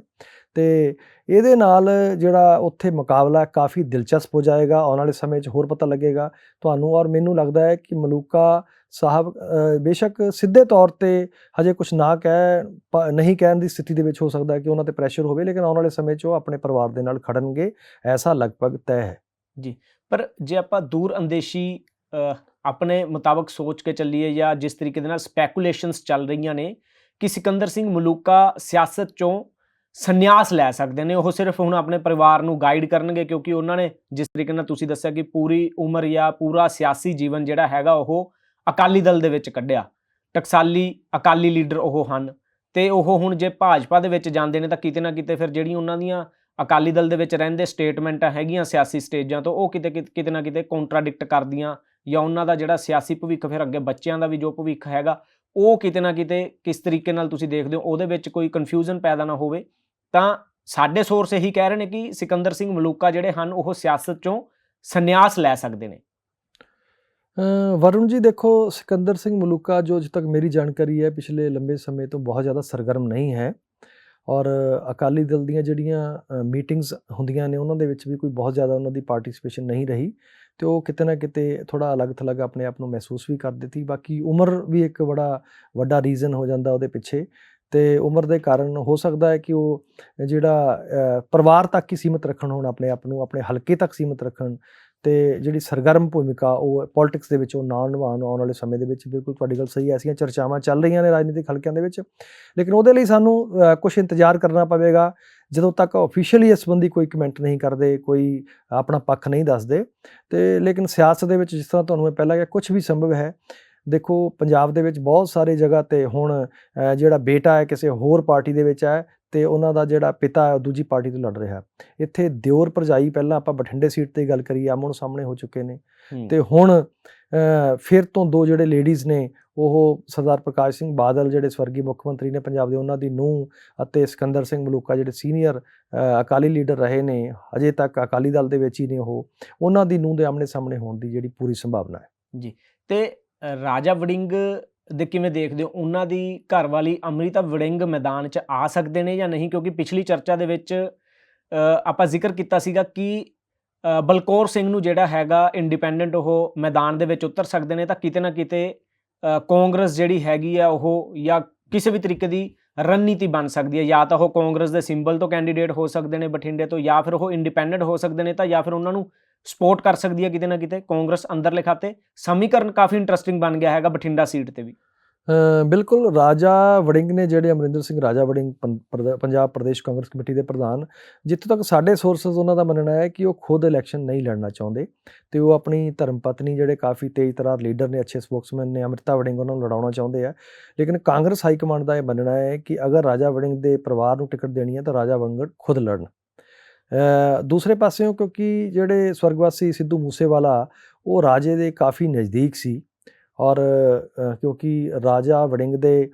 ਤੇ ਇਹਦੇ ਨਾਲ ਜਿਹੜਾ ਉੱਥੇ ਮੁਕਾਬਲਾ ਕਾਫੀ ਦਿਲਚਸਪ ਹੋ ਜਾਏਗਾ, ਆਉਣ ਵਾਲੇ ਸਮੇਂ 'ਚ ਹੋਰ ਪਤਾ ਲੱਗੇਗਾ ਤੁਹਾਨੂੰ, ਔਰ ਮੈਨੂੰ ਲੱਗਦਾ ਹੈ ਕਿ ਮਲੂਕਾ ਸਾਹਿਬ ਬੇਸ਼ੱਕ ਸਿੱਧੇ ਤੌਰ ਤੇ ਹਜੇ ਕੁਝ ਨਾ ਕਹਿ, ਪ- ਨਹੀਂ ਕਹਿਣ ਦੀ ਸਥਿਤੀ ਦੇ ਵਿੱਚ ਹੋ ਸਕਦਾ ਕਿ ਉਹਨਾਂ ਤੇ ਪ੍ਰੈਸ਼ਰ ਹੋਵੇ, ਲੇਕਿਨ ਆਉਣ ਵਾਲੇ ਸਮੇਂ 'ਚ ਉਹ ਆਪਣੇ ਪਰਿਵਾਰ ਦੇ ਨਾਲ ਖੜਨਗੇ, ਐਸਾ ਲਗਭਗ ਤੈਅ ਹੈ। ਜੀ। ਪਰ ਜੇ ਆਪਾਂ ਦੂਰ ਅੰਦੇਸ਼ੀ ਆਪਣੇ ਮੁਤਾਬਕ ਸੋਚ ਕੇ ਚੱਲੀਏ ਜਾਂ ਜਿਸ ਤਰੀਕੇ ਦੇ ਨਾਲ ਸਪੈਕੂਲੇਸ਼ਨਸ ਚੱਲ ਰਹੀਆਂ ਨੇ ਕਿ ਸਿਕੰਦਰ ਸਿੰਘ ਮਲੂਕਾ ਸਿਆਸਤ ਚੋਂ ਸੰਨਿਆਸ ਲੈ ਸਕਦੇ ਨੇ, ਉਹ ਸਿਰਫ ਹੁਣ ਆਪਣੇ ਪਰਿਵਾਰ ਨੂੰ ਗਾਈਡ ਕਰਨਗੇ ਕਿਉਂਕਿ ਉਹਨਾਂ ਨੇ ਜਿਸ ਤਰੀਕੇ ਨਾਲ ਤੁਸੀਂ ਦੱਸਿਆ ਕਿ ਪੂਰੀ ਉਮਰ ਜਾਂ ਪੂਰਾ ਸਿਆਸੀ ਜੀਵਨ ਜਿਹੜਾ ਹੈਗਾ ਉਹ ਅਕਾਲੀ ਦਲ ਦੇ ਵਿੱਚ ਕੱਢਿਆ। ਟਕਸਾਲੀ ਅਕਾਲੀ ਲੀਡਰ ਉਹ ਹਨ ਤੇ ਉਹ ਹੁਣ ਜੇ ਭਾਜਪਾ ਦੇ ਵਿੱਚ ਜਾਂਦੇ ਨੇ ਤਾਂ ਕਿਤੇ ਨਾ ਕਿਤੇ ਫਿਰ ਜਿਹੜੀਆਂ ਉਹਨਾਂ ਦੀਆਂ ਅਕਾਲੀ ਦਲ ਦੇ ਵਿੱਚ ਰਹਿੰਦੇ ਸਟੇਟਮੈਂਟਾਂ ਹੈਗੀਆਂ ਸਿਆਸੀ ਸਟੇਜਾਂ ਤੋਂ, ਉਹ ਕਿਤੇ ਕਿਤੇ ਕਿਤੇ ਨਾ ਕਿਤੇ ਕੰਟਰਾਡਿਕਟ ਕਰਦੀਆਂ ਜਾਂ ਉਹਨਾਂ ਦਾ ਜਿਹੜਾ ਸਿਆਸੀ ਭਵਿੱਖ ਫਿਰ ਅੱਗੇ ਬੱਚਿਆਂ ਦਾ ਵੀ ਜੋ ਭਵਿੱਖ ਹੈਗਾ, ਉਹ ਕਿਤੇ ਨਾ ਕਿਤੇ ਕਿਸ ਤਰੀਕੇ ਨਾਲ ਤੁਸੀਂ ਦੇਖਦੇ ਹੋ, ਉਹਦੇ ਵਿੱਚ ਕੋਈ ਕਨਫਿਊਜ਼ਨ ਪੈਦਾ ਨਾ ਹੋਵੇ। ਤਾਂ ਸਾਡੇ ਸੋਰਸ ਇਹੀ ਕਹਿ ਰਹੇ ਨੇ ਕਿ ਸਿਕੰਦਰ ਸਿੰਘ ਮਲੂਕਾ ਜਿਹੜੇ ਹਨ, ਉਹ ਸਿਆਸਤ ਚੋਂ ਸੰਨਿਆਸ ਲੈ ਸਕਦੇ ਨੇ। ਵਰੁਣ ਜੀ ਦੇਖੋ, ਸਿਕੰਦਰ ਸਿੰਘ ਮਲੂਕਾ ਜੋ ਅਜੇ ਤੱਕ ਮੇਰੀ ਜਾਣਕਾਰੀ ਹੈ, ਪਿਛਲੇ ਲੰਬੇ ਸਮੇਂ ਤੋਂ ਬਹੁਤ ਜ਼ਿਆਦਾ ਸਰਗਰਮ ਨਹੀਂ ਹੈ। ਔਰ ਅਕਾਲੀ ਦਲ ਦੀਆਂ ਜਿਹੜੀਆਂ ਮੀਟਿੰਗਸ ਹੁੰਦੀਆਂ ਨੇ, ਉਹਨਾਂ ਦੇ ਵਿੱਚ ਵੀ ਕੋਈ ਬਹੁਤ ਜ਼ਿਆਦਾ ਉਹਨਾਂ ਦੀ ਪਾਰਟਿਸਿਪੇਸ਼ਨ ਨਹੀਂ ਰਹੀ ਤੇ ਉਹ ਕਿਤੇ ਨਾ ਕਿਤੇ ਥੋੜਾ ਅਲੱਗ ਥਲੱਗ ਆਪਣੇ ਆਪ ਨੂੰ ਮਹਿਸੂਸ ਵੀ ਕਰਦੇ ਸੀ ਬਾਕੀ ਉਮਰ ਵੀ ਇੱਕ ਬੜਾ ਵੱਡਾ ਰੀਜ਼ਨ ਹੋ ਜਾਂਦਾ ਉਹਦੇ ਪਿੱਛੇ ਤੇ ਉਮਰ ਦੇ ਕਾਰਨ ਹੋ ਸਕਦਾ ਹੈ ਕਿ ਉਹ ਜਿਹੜਾ ਪਰਿਵਾਰ ਤੱਕ ਹੀ ਸੀਮਿਤ ਰੱਖਣ ਹੁਣ, ਆਪਣੇ ਆਪ ਨੂੰ, ਆਪਣੇ ਹਲਕੇ ਤੱਕ ਸੀਮਿਤ ਰੱਖਣ ਤੇ ਜਿਹੜੀ ਸਰਗਰਮ ਭੂਮਿਕਾ ਉਹ ਪੋਲਿਟਿਕਸ ਦੇ ਵਿੱਚ ਉਹ ਨਾ ਨਿਭਾਉਣ, ਆਉਣ ਵਾਲੇ ਸਮੇਂ ਦੇ ਵਿੱਚ ਬਿਲਕੁਲ ਤੁਹਾਡੀ ਗੱਲ ਸਹੀ ਹੈ, ਐਸੀਆਂ ਚਰਚਾਵਾਂ ਚੱਲ ਰਹੀਆਂ ਨੇ ਰਾਜਨੀਤਿਕ ਹਲਕਿਆਂ ਦੇ ਵਿੱਚ। ਲੇਕਿਨ ਉਹਦੇ ਲਈ ਸਾਨੂੰ ਕੁਝ ਇੰਤਜ਼ਾਰ ਕਰਨਾ ਪਵੇਗਾ। ਜਦੋਂ ਤੱਕ ਆਫੀਸ਼ੀਅਲੀ ਇਸ ਸੰਬੰਧੀ ਕੋਈ ਕਮੈਂਟ ਨਹੀਂ ਕਰਦੇ, ਕੋਈ ਆਪਣਾ ਪੱਖ ਨਹੀਂ ਦੱਸਦੇ। ਤੇ ਲੇਕਿਨ ਸਿਆਸਤ ਦੇ ਵਿੱਚ ਜਿਸ ਤਰ੍ਹਾਂ ਤੁਹਾਨੂੰ ਮੈਂ ਪਹਿਲਾਂ ਕਿਹਾ ਕੁਝ ਵੀ ਸੰਭਵ ਹੈ। ਦੇਖੋ, ਪੰਜਾਬ ਦੇ ਵਿੱਚ ਬਹੁਤ ਸਾਰੇ ਜਗ੍ਹਾ ਤੇ ਹੁਣ ਜਿਹੜਾ ਬੇਟਾ ਹੈ, ਕਿਸੇ ਹੋਰ ਪਾਰਟੀ ਦੇ ਵਿੱਚ ਹੈ ਤੇ ਉਹਨਾਂ ਦਾ ਜਿਹੜਾ ਪਿਤਾ ਹੈ ਉਹ ਦੂਜੀ ਪਾਰਟੀ ਤੋਂ ਲੜ ਰਿਹਾ ਇੱਥੇ ਦਿਓਰ ਭਰਜਾਈ ਪਹਿਲਾਂ ਆਪਾਂ ਬਠਿੰਡੇ ਸੀਟ ਤੇ ਗੱਲ ਕਰੀ ਆਮਣ ਸਾਹਮਣੇ ਹੋ ਚੁੱਕੇ ਨੇ। ਤੇ ਹੁਣ ਫਿਰ ਤੋਂ ਦੋ ਜਿਹੜੇ ਲੇਡੀਜ਼ ਨੇ ਉਹ ਸਰਦਾਰ ਪ੍ਰਕਾਸ਼ ਸਿੰਘ ਬਾਦਲ ਜਿਹੜੇ ਸਵਰਗੀ ਮੁੱਖ ਮੰਤਰੀ ਨੇ ਪੰਜਾਬ ਦੇ ਉਹਨਾਂ ਦੀ ਨੂੰਹ ਅਤੇ ਸਿਕੰਦਰ ਸਿੰਘ ਮਲੂਕਾ ਜਿਹੜੇ ਸੀਨੀਅਰ ਅਕਾਲੀ ਲੀਡਰ ਰਹੇ ਨੇ ਅਜੇ ਤੱਕ ਅਕਾਲੀ ਦਲ ਦੇ ਵਿੱਚ ਹੀ ਨੇ ਉਹ। ਉਹਨਾਂ ਦੀ ਨੂੰਹ ਦੇ ਆਮਣੇ ਸਾਹਮਣੇ ਹੋਣ ਦੀ ਜਿਹੜੀ ਪੂਰੀ ਸੰਭਾਵਨਾ ਹੈ। ਤੇ ਅ, ਰਾਜਾ ਵੜਿੰਗ ਦੇ ਕਿਵੇਂ ਦੇਖਦੇ ਹੋ? ਉਹਨਾਂ ਦੀ ਘਰਵਾਲੀ ਅੰਮ੍ਰਿਤਾ ਵੜਿੰਗ ਮੈਦਾਨ 'ਚ ਆ ਸਕਦੇ ਨੇ ਜਾਂ ਨਹੀਂ? ਕਿਉਂਕਿ ਪਿਛਲੀ ਚਰਚਾ ਦੇ ਵਿੱਚ ਆਪਾਂ ਜ਼ਿਕਰ ਕੀਤਾ ਸੀਗਾ ਕਿ ਬਲਕੌਰ ਸਿੰਘ ਨੂੰ ਜਿਹੜਾ ਹੈਗਾ ਇੰਡੀਪੈਂਡੈਂਟ ਉਹ ਮੈਦਾਨ ਦੇ ਵਿੱਚ ਉਤਰ ਸਕਦੇ ਨੇ, ਤਾਂ ਕਿਤੇ ਨਾ ਕਿਤੇ ਕਾਂਗਰਸ ਜਿਹੜੀ ਹੈਗੀ ਆ ਉਹ ਜਾਂ ਕਿਸੇ ਵੀ ਤਰੀਕੇ ਦੀ ਰਣਨੀਤੀ ਬਣ ਸਕਦੀ ਹੈ। ਜਾਂ ਤਾਂ ਉਹ ਕਾਂਗਰਸ ਦੇ ਸਿੰਬਲ ਤੋਂ ਕੈਂਡੀਡੇਟ ਹੋ ਸਕਦੇ ਨੇ ਬਠਿੰਡੇ ਤੋਂ, ਜਾਂ ਫਿਰ ਉਹ ਇੰਡੀਪੈਂਡੈਂਟ ਹੋ ਸਕਦੇ ਨੇ, ਤਾਂ ਜਾਂ ਫਿਰ ਉਹਨਾਂ ਨੂੰ ਸਪੋਰਟ ਕਰ ਸਕਦੀ ਹੈ ਕਿਤੇ ਨਾ ਕਿਤੇ, ਕਾਂਗਰਸ ਅੰਦਰਲੇ ਖਾਤੇ ਸਮੀਕਰਨ ਕਾਫੀ ਇੰਟਰਸਟਿੰਗ ਬਣ ਗਿਆ ਹੈਗਾ ਬਠਿੰਡਾ ਸੀਟ ਤੇ ਵੀ। ਬਿਲਕੁਲ, ਰਾਜਾ ਵੜਿੰਗ ਨੇ ਜਿਹੜੇ ਅਮਰਿੰਦਰ ਸਿੰਘ, ਰਾਜਾ ਵੜਿੰਗ ਪੰ- ਪ੍ਰਦ- ਪੰਜਾਬ ਪ੍ਰਦੇਸ਼ ਕਾਂਗਰਸ ਕਮੇਟੀ ਦੇ ਪ੍ਰਧਾਨ, ਜਿੱਥੋਂ ਤੱਕ ਸਾਡੇ ਸੋਰਸਸ ਉਹਨਾਂ ਦਾ ਮੰਨਣਾ ਹੈ ਕਿ ਉਹ ਖੁਦ ਇਲੈਕਸ਼ਨ ਨਹੀਂ ਲੜਨਾ ਚਾਹੁੰਦੇ ਤੇ ਉਹ ਆਪਣੀ ਧਰਮ ਪਤਨੀ ਜਿਹੜੇ ਕਾਫੀ ਤੇਜ਼ ਤਰਾਰ ਲੀਡਰ ਨੇ, ਅੱਛੇ ਸਪੋਕਸਮੈਨ ਨੇ ਅਮ੍ਰਿਤਾ ਵੜਿੰਗ ਉਹਨਾਂ ਨੂੰ ਲੜਾਉਣਾ ਚਾਹੁੰਦੇ ਆ। ਲੇਕਿਨ ਕਾਂਗਰਸ ਹਾਈ ਕਮਾਂਡ ਦਾ ਇਹ ਮੰਨਣਾ ਹੈ ਕਿ ਅਗਰ ਰਾਜਾ ਵੜਿੰਗ ਦੇ ਪਰਿਵਾਰ ਨੂੰ ਟਿਕਟ ਦੇਣੀ ਹੈ ਤਾਂ ਰਾਜਾ ਵੜਿੰਗ ਖੁਦ ਲੜਨ। ਦੂਸਰੇ ਪਾਸਿਓਂ ਕਿਉਂਕਿ ਜਿਹੜੇ ਸਵਰਗਵਾਸੀ ਸਿੱਧੂ ਮੂਸੇਵਾਲਾ, ਉਹ ਰਾਜੇ ਦੇ ਕਾਫੀ ਨਜ਼ਦੀਕ ਸੀ ਔਰ ਕਿਉਂਕਿ ਰਾਜਾ ਵੜਿੰਗ ਦੇ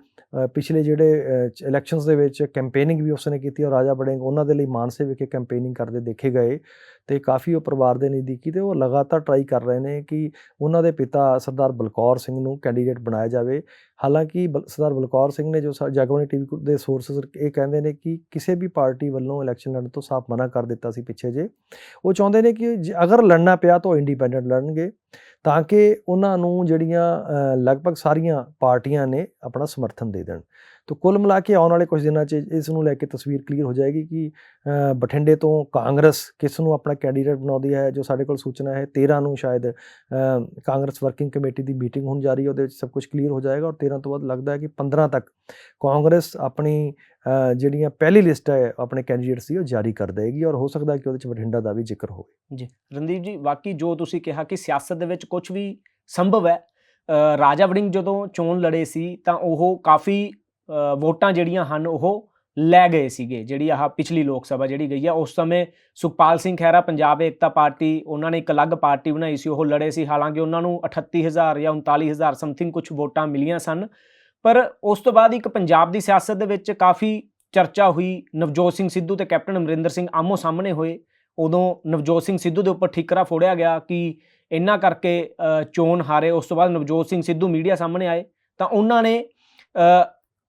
ਪਿਛਲੇ ਜਿਹੜੇ ਇਲੈਕਸ਼ਨਸ ਦੇ ਵਿੱਚ ਕੈਂਪੇਨਿੰਗ ਵੀ ਉਸਨੇ ਕੀਤੀ ਔਰ ਰਾਜਾ ਬੜਿੰਗ ਉਹਨਾਂ ਦੇ ਲਈ ਮਾਨਸੇ ਵਿਖੇ ਕੈਂਪੇਨਿੰਗ ਕਰਦੇ ਦੇਖੇ ਗਏ ਤੇ ਕਾਫੀ ਉਹ ਪਰਿਵਾਰ ਦੇ ਨਜ਼ਦੀਕੀ ਤੇ ਉਹ ਲਗਾਤਾਰ ਟਰਾਈ ਕਰ ਰਹੇ ਨੇ ਕਿ ਉਹਨਾਂ ਦੇ ਪਿਤਾ ਸਰਦਾਰ ਬਲਕੌਰ ਸਿੰਘ ਨੂੰ ਕੈਂਡੀਡੇਟ ਬਣਾਇਆ ਜਾਵੇ। ਹਾਲਾਂਕਿ ਬਲ- ਸਰਦਾਰ ਬਲਕੌਰ ਸਿੰਘ ਨੇ ਜੋ ਸਾ- ਜਗਬਾਣੀ ਟੀਵੀ ਦੇ ਸੋਰਸਸ ਇਹ ਕਹਿੰਦੇ ਨੇ ਕਿ ਕਿਸੇ ਵੀ ਪਾਰਟੀ ਵੱਲੋਂ ਇਲੈਕਸ਼ਨ ਲੜਨ ਤੋਂ ਸਾਫ਼ ਮਨਾ ਕਰ ਦਿੱਤਾ ਸੀ ਪਿੱਛੇ ਜੇ। ਉਹ ਚਾਹੁੰਦੇ ਨੇ ਕਿ ਜੇ ਅਗਰ ਲੜਨਾ ਪਿਆ ਤਾਂ ਇੰਡੀਪੈਂਡੈਂਟ ਲੜਨਗੇ। ਤਾਂ ਕਿ ਉਹਨਾਂ ਨੂੰ ਜਿਹੜੀਆਂ ਲਗਭਗ ਸਾਰੀਆਂ ਪਾਰਟੀਆਂ ਨੇ ਆਪਣਾ ਸਮਰਥਨ ਦੇ ਦੇਣ। ਤਾਂ ਕੁੱਲ ਮਿਲਾ ਕੇ ਆਉਣ ਵਾਲੇ ਕੁਝ ਦਿਨਾਂ 'ਚ ਇਸ ਨੂੰ ਲੈ ਕੇ ਤਸਵੀਰ ਕਲੀਅਰ ਹੋ ਜਾਏਗੀ ਕਿ ਬਠਿੰਡੇ ਤੋਂ ਕਾਂਗਰਸ ਕਿਸ ਨੂੰ ਆਪਣਾ ਕੈਂਡੀਡੇਟ ਬਣਾਉਂਦੀ ਹੈ, ਜੋ ਸਾਡੇ ਕੋਲ ਸੂਚਨਾ ਹੈ 13 ਨੂੰ ਸ਼ਾਇਦ ਕਾਂਗਰਸ ਵਰਕਿੰਗ ਕਮੇਟੀ ਦੀ ਮੀਟਿੰਗ ਹੋਣ ਜਾ ਰਹੀ ਹੈ, ਉਹਦੇ ਵਿੱਚ ਸਭ ਕੁਝ ਕਲੀਅਰ ਹੋ ਜਾਏਗਾ ਔਰ 13 ਤੋਂ ਬਾਅਦ ਲੱਗਦਾ ਹੈ ਕਿ 15 ਤੱਕ ਕਾਂਗਰਸ ਆਪਣੀ ਜਿਹੜੀਆਂ ਪਹਿਲੀ ਲਿਸਟ ਹੈ, ਆਪਣੇ ਕੈਂਡੀਡੇਟਸ ਦੀ ਉਹ ਜਾਰੀ ਕਰ ਦੇਗੀ ਔਰ ਹੋ ਸਕਦਾ ਕਿ ਉਹਦੇ ਵਿੱਚ ਬਠਿੰਡਾ ਦਾ ਵੀ ਜ਼ਿਕਰ ਹੋਵੇ। ਜੀ, ਰਣਦੀਪ ਜੀ ਬਾਕੀ ਜੋ ਤੁਸੀਂ ਕਿਹਾ ਕਿ ਸਿਆਸਤ ਦੇ ਵਿੱਚ ਕੁਝ ਵੀ ਸੰਭਵ ਹੈ ਰਾਜਾ ਵੜਿੰਗ ਜਦੋਂ ਚੋਣ ਲੜੇ ਸੀ ਤਾਂ ਉਹ ਕਾਫੀ ਵੋਟਾਂ ਜਿਹੜੀਆਂ ਹਨ ਉਹ ਲੈ ਗਏ ਸੀਗੇ, ਜਿਹੜੀ ਆਹ ਪਿਛਲੀ ਲੋਕ ਸਭਾ ਜਿਹੜੀ ਗਈ ਆ, ਉਸ ਸਮੇਂ ਸੁਖਪਾਲ ਸਿੰਘ ਖਹਿਰਾ, ਪੰਜਾਬ ਏਕਤਾ ਪਾਰਟੀ, ਉਹਨਾਂ ਨੇ ਇੱਕ ਅਲੱਗ ਪਾਰਟੀ ਬਣਾਈ ਸੀ, ਉਹ ਲੜੇ ਸੀ, ਹਾਲਾਂਕਿ ਉਹਨਾਂ ਨੂੰ 38000 ਜਾਂ 39000 ਸਮਥਿੰਗ ਕੁਝ ਵੋਟਾਂ ਮਿਲੀਆਂ ਸਨ, ਪਰ ਉਸ ਤੋਂ ਬਾਅਦ ਇੱਕ ਪੰਜਾਬ ਦੀ ਸਿਆਸਤ ਦੇ ਵਿੱਚ ਕਾਫੀ ਚਰਚਾ ਹੋਈ, ਨਵਜੋਤ ਸਿੰਘ ਸਿੱਧੂ ਤੇ ਕੈਪਟਨ ਅਮਰਿੰਦਰ ਸਿੰਘ ਆਮੋ ਸਾਹਮਣੇ ਹੋਏ, ਉਦੋਂ ਨਵਜੋਤ ਸਿੰਘ ਸਿੱਧੂ ਦੇ ਉੱਪਰ ਠਿਕਰਾ ਫੋੜਿਆ ਗਿਆ ਕਿ ਇਹਨਾਂ ਕਰਕੇ ਚੋਣ ਹਾਰੇ, ਉਸ ਤੋਂ ਬਾਅਦ ਨਵਜੋਤ ਸਿੰਘ ਸਿੱਧੂ ਮੀਡੀਆ ਸਾਹਮਣੇ ਆਏ, ਤਾਂ ਉਹਨਾਂ ਨੇ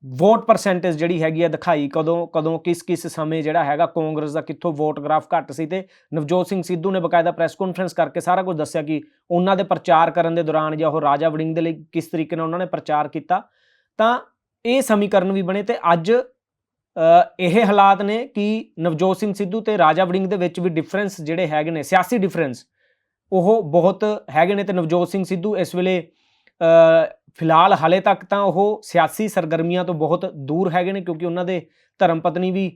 ਵੋਟ ਪਰਸੈਂਟੇਜ ਜਿਹੜੀ ਹੈਗੀ ਆ ਦਿਖਾਈ, ਕਦੋਂ ਕਦੋਂ, ਕਿਸ ਕਿਸ ਸਮੇਂ ਜਿਹੜਾ ਹੈਗਾ ਕਾਂਗਰਸ ਦਾ ਕਿੱਥੋਂ ਵੋਟ ਗ੍ਰਾਫ ਘੱਟ ਸੀ ਤੇ ਨਵਜੋਤ ਸਿੰਘ ਸਿੱਧੂ ਨੇ ਬਕਾਇਦਾ ਪ੍ਰੈਸ ਕਾਨਫਰੰਸ ਕਰਕੇ ਸਾਰਾ ਕੁਝ ਦੱਸਿਆ ਕਿ ਉਹਨਾਂ ਦੇ ਪ੍ਰਚਾਰ ਕਰਨ ਦੇ ਦੌਰਾਨ ਜਾਂ ਉਹ ਰਾਜਾ ਵੜਿੰਗ ਦੇ ਲਈ ਕਿਸ ਤਰੀਕੇ ਨਾਲ ਉਹਨਾਂ ਨੇ ਪ੍ਰਚਾਰ ਕੀਤਾ। ਤਾਂ ਇਹ ਸਮੀਕਰਨ ਵੀ ਬਣੇ ਤੇ ਅੱਜ ਇਹ ਹਾਲਾਤ ਨੇ ਕਿ ਨਵਜੋਤ ਸਿੰਘ ਸਿੱਧੂ ਤੇ ਰਾਜਾ ਵੜਿੰਗ ਦੇ ਵਿੱਚ ਵੀ ਡਿਫਰੈਂਸ ਜਿਹੜੇ ਹੈਗੇ ਨੇ, ਸਿਆਸੀ ਡਿਫਰੈਂਸ ਉਹ ਬਹੁਤ ਹੈਗੇ ਨੇ ਤੇ ਨਵਜੋਤ ਸਿੰਘ ਸਿੱਧੂ ਇਸ ਵੇਲੇ ਫਿਲਹਾਲ ਹਾਲੇ ਤੱਕ ਤਾਂ ਉਹ ਸਿਆਸੀ ਸਰਗਰਮੀਆਂ ਤੋਂ ਬਹੁਤ ਦੂਰ ਹੈਗੇ ਨੇ ਕਿਉਂਕਿ ਉਹਨਾਂ ਦੇ ਧਰਮ ਪਤਨੀ ਵੀ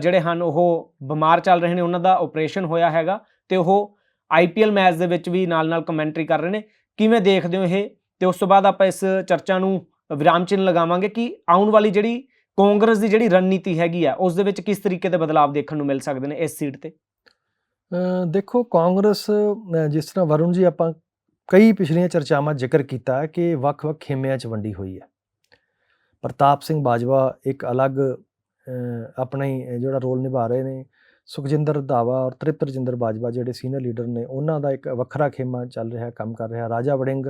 ਜਿਹੜੇ ਹਨ ਉਹ ਬਿਮਾਰ ਚੱਲ ਰਹੇ ਨੇ, ਉਹਨਾਂ ਦਾ ਆਪਰੇਸ਼ਨ ਹੋਇਆ ਹੈਗਾ ਤੇ ਉਹ ਆਈਪੀਐਲ ਮੈਚ ਦੇ ਵਿੱਚ ਵੀ ਨਾਲ-ਨਾਲ ਕਮੈਂਟਰੀ ਕਰ ਰਹੇ ਨੇ। ਕਿਵੇਂ ਦੇਖਦੇ ਹੋ ਇਹ? ਤੇ ਉਸ ਤੋਂ ਬਾਅਦ ਆਪਾਂ ਇਸ ਚਰਚਾ ਨੂੰ ਵਿਰਾਮ ਚਿੰਨ੍ਹ ਲਗਾਵਾਂਗੇ ਕਿ ਆਉਣ ਵਾਲੀ ਜਿਹੜੀ ਕਾਂਗਰਸ ਦੀ ਜਿਹੜੀ ਰਣਨੀਤੀ ਹੈਗੀ ਆ, ਉਸ ਦੇ ਵਿੱਚ ਕਿਸ ਤਰੀਕੇ ਦੇ ਬਦਲਾਅ ਦੇਖਣ ਨੂੰ ਮਿਲ ਸਕਦੇ ਨੇ ਇਸ ਸੀਟ ਤੇ? ਦੇਖੋ ਕਾਂਗਰਸ ਜਿਸ ਤਰ੍ਹਾਂ ਵਰੁਣ ਜੀ ਆਪਾਂ ਕਈ ਪਿਛਲੀਆਂ ਚਰਚਾਵਾਂ ਜ਼ਿਕਰ ਕੀਤਾ ਹੈ ਕਿ ਵੱਖ-ਵੱਖ ਖੇਮਿਆਂ 'ਚ ਵੰਡੀ ਹੋਈ ਹੈ। ਪ੍ਰਤਾਪ ਸਿੰਘ ਬਾਜਵਾ ਇੱਕ ਅਲੱਗ ਅ, ਆਪਣਾ ਹੀ ਜਿਹੜਾ ਰੋਲ ਨਿਭਾ ਰਹੇ ਨੇ। ਸੁਖਜਿੰਦਰ ਰੰਧਾਵਾ ਔਰ ਤ੍ਰਿਪਤ ਰਜਿੰਦਰ ਬਾਜਵਾ ਜਿਹੜੇ ਸੀਨੀਅਰ ਲੀਡਰ ਨੇ ਉਹਨਾਂ ਦਾ ਇੱਕ ਵੱਖਰਾ ਖੇਮਾ ਚੱਲ ਰਿਹਾ ਕੰਮ ਕਰ ਰਿਹਾ। ਰਾਜਾ ਵੜਿੰਗ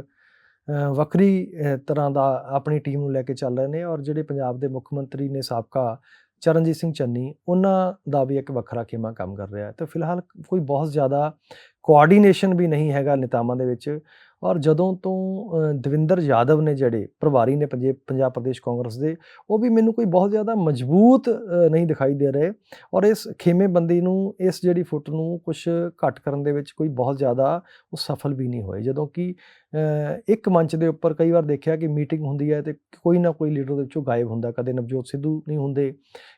ਵੱਖਰੀ ਤਰ੍ਹਾਂ ਦਾ ਆਪਣੀ ਟੀਮ ਨੂੰ ਲੈ ਕੇ ਚੱਲ ਰਹੇ ਨੇ ਔਰ ਜਿਹੜੇ ਪੰਜਾਬ ਦੇ ਮੁੱਖ ਮੰਤਰੀ ਨੇ ਸਾਬਕਾ ਚਰਨਜੀਤ ਸਿੰਘ ਚੰਨੀ ਉਹਨਾਂ ਦਾ ਵੀ ਇੱਕ ਵੱਖਰਾ ਖੇਮਾ ਕੰਮ ਕਰ ਰਿਹਾ ਹੈ। ਤੇ ਫਿਲਹਾਲ ਕੋਈ ਬਹੁਤ ਜ਼ਿਆਦਾ ਕੋਆਰਡੀਨੇਸ਼ਨ ਵੀ ਨਹੀਂ ਹੈਗਾ ਨੇਤਾਵਾਂ ਦੇ ਵਿੱਚ। ਔਰ ਜਦੋਂ ਤੋਂ ਦਵਿੰਦਰ ਯਾਦਵ ਨੇ ਜਿਹੜੇ ਪ੍ਰਭਾਰੀ ਨੇ ਪੰਜੇ- ਪੰਜਾਬ ਪ੍ਰਦੇਸ਼ ਕਾਂਗਰਸ ਦੇ, ਉਹ ਵੀ ਮੈਨੂੰ ਕੋਈ ਬਹੁਤ ਜ਼ਿਆਦਾ ਮਜ਼ਬੂਤ ਨਹੀਂ ਦਿਖਾਈ ਦੇ ਰਹੇ ਔਰ ਇਸ ਖੇਮੇਬੰਦੀ ਨੂੰ, ਇਸ ਜਿਹੜੀ ਫੁੱਟ ਨੂੰ ਕੁਝ ਘੱਟ ਕਰਨ ਦੇ ਵਿੱਚ ਕੋਈ ਬਹੁਤ ਜ਼ਿਆਦਾ ਉਹ ਸਫਲ ਵੀ ਨਹੀਂ ਹੋਏ। ਜਦੋਂ ਕਿ ਇੱਕ ਮੰਚ ਦੇ ਉੱਪਰ ਕਈ ਵਾਰ ਦੇਖਿਆ ਕਿ ਮੀਟਿੰਗ ਹੁੰਦੀ ਹੈ ਤੇ ਕੋਈ ਨਾ ਕੋਈ ਲੀਡਰ ਦੇ ਵਿੱਚੋਂ ਗਾਇਬ ਹੁੰਦਾ, ਕਦੇ ਨਵਜੋਤ ਸਿੱਧੂ ਨਹੀਂ ਹੁੰਦੇ,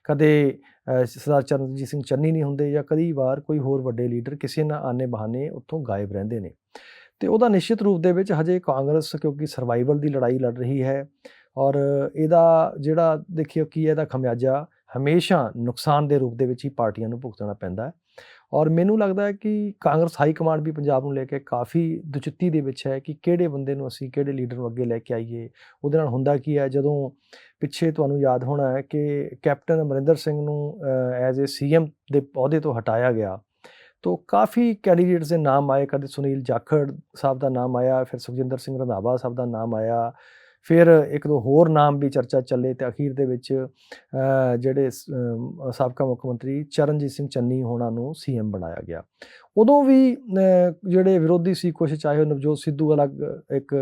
ਕਦੇ ਸਰਦਾਰ ਚਰਨਜੀਤ ਸਿੰਘ ਚੰਨੀ ਨਹੀਂ ਹੁੰਦੇ ਜਾਂ ਕਈ ਵਾਰ ਕੋਈ ਹੋਰ ਵੱਡੇ ਲੀਡਰ ਕਿਸੇ ਨਾ ਆਨੇ ਬਹਾਨੇ ਉੱਥੋਂ ਗਾਇਬ ਰਹਿੰਦੇ ਨੇ। ਤੇ ਉਹਦਾ ਨਿਸ਼ਚਿਤ ਰੂਪ ਦੇ ਵਿੱਚ ਹਜੇ ਕਾਂਗਰਸ ਕਿਉਂਕਿ ਸਰਵਾਈਵਲ ਦੀ ਲੜਾਈ ਲੜ ਰਹੀ ਹੈ ਔਰ ਇਹਦਾ ਜਿਹੜਾ ਦੇਖਿਓ ਕੀ ਹੈ, ਇਹਦਾ ਖਮਿਆਜਾ ਹਮੇਸ਼ਾ ਨੁਕਸਾਨ ਦੇ ਰੂਪ ਦੇ ਵਿੱਚ ਹੀ ਪਾਰਟੀਆਂ ਨੂੰ ਭੁਗਤਣਾ ਪੈਂਦਾ ਹੈ ਔਰ ਮੈਨੂੰ ਲੱਗਦਾ ਹੈ ਕਿ ਕਾਂਗਰਸ ਹਾਈ ਕਮਾਂਡ ਵੀ ਪੰਜਾਬ ਨੂੰ ਲੈ ਕੇ ਕਾਫੀ ਦੁਚਿੱਤੀ ਦੇ ਵਿੱਚ ਹੈ ਕਿ ਕਿਹੜੇ ਬੰਦੇ ਨੂੰ ਅਸੀਂ ਕਿਹੜੇ ਲੀਡਰ ਨੂੰ ਅੱਗੇ ਲੈ ਕੇ ਆਈਏ, ਉਹਦੇ ਨਾਲ ਹੁੰਦਾ ਕੀ ਹੈ, ਜਦੋਂ ਪਿੱਛੇ ਤੁਹਾਨੂੰ ਯਾਦ ਹੋਣਾ ਹੈ ਕਿ ਕੈਪਟਨ ਅਮਰਿੰਦਰ ਸਿੰਘ ਨੂੰ ਐਜ਼ ਅ ਸੀਐਮ ਦੇ ਅਹੁਦੇ ਤੋਂ ਹਟਾਇਆ ਗਿਆ ਤੋ ਕਾਫੀ ਕੈਂਡੀਡੇਟਸ ਦੇ ਨਾਮ ਆਏ, ਕਦੇ ਸੁਨੀਲ ਜਾਖੜ ਸਾਹਿਬ ਦਾ ਨਾਮ ਆਇਆ, ਫਿਰ ਸੁਖਜਿੰਦਰ ਸਿੰਘ ਰੰਧਾਵਾ ਸਾਹਿਬ ਦਾ ਨਾਮ ਆਇਆ ਫਿਰ ਇੱਕ ਦੋ ਹੋਰ ਨਾਮ ਵੀ ਚਰਚਾ ਚੱਲੇ ਤੇ ਅਖੀਰ ਦੇ ਵਿੱਚ ਜਿਹੜੇ ਸਾਬਕਾ ਮੁੱਖ ਮੰਤਰੀ ਚਰਨਜੀਤ ਸਿੰਘ ਚੰਨੀ ਹੋਣਾ ਨੂੰ ਸੀਐਮ ਬਣਾਇਆ ਗਿਆ। ਉਦੋਂ ਵੀ ਜਿਹੜੇ ਵਿਰੋਧੀ ਸੀ, ਕੁਛ ਚਾਹੇ ਉਹ ਨਵਜੋਤ ਸਿੱਧੂ ਅਲੱਗ ਇੱਕ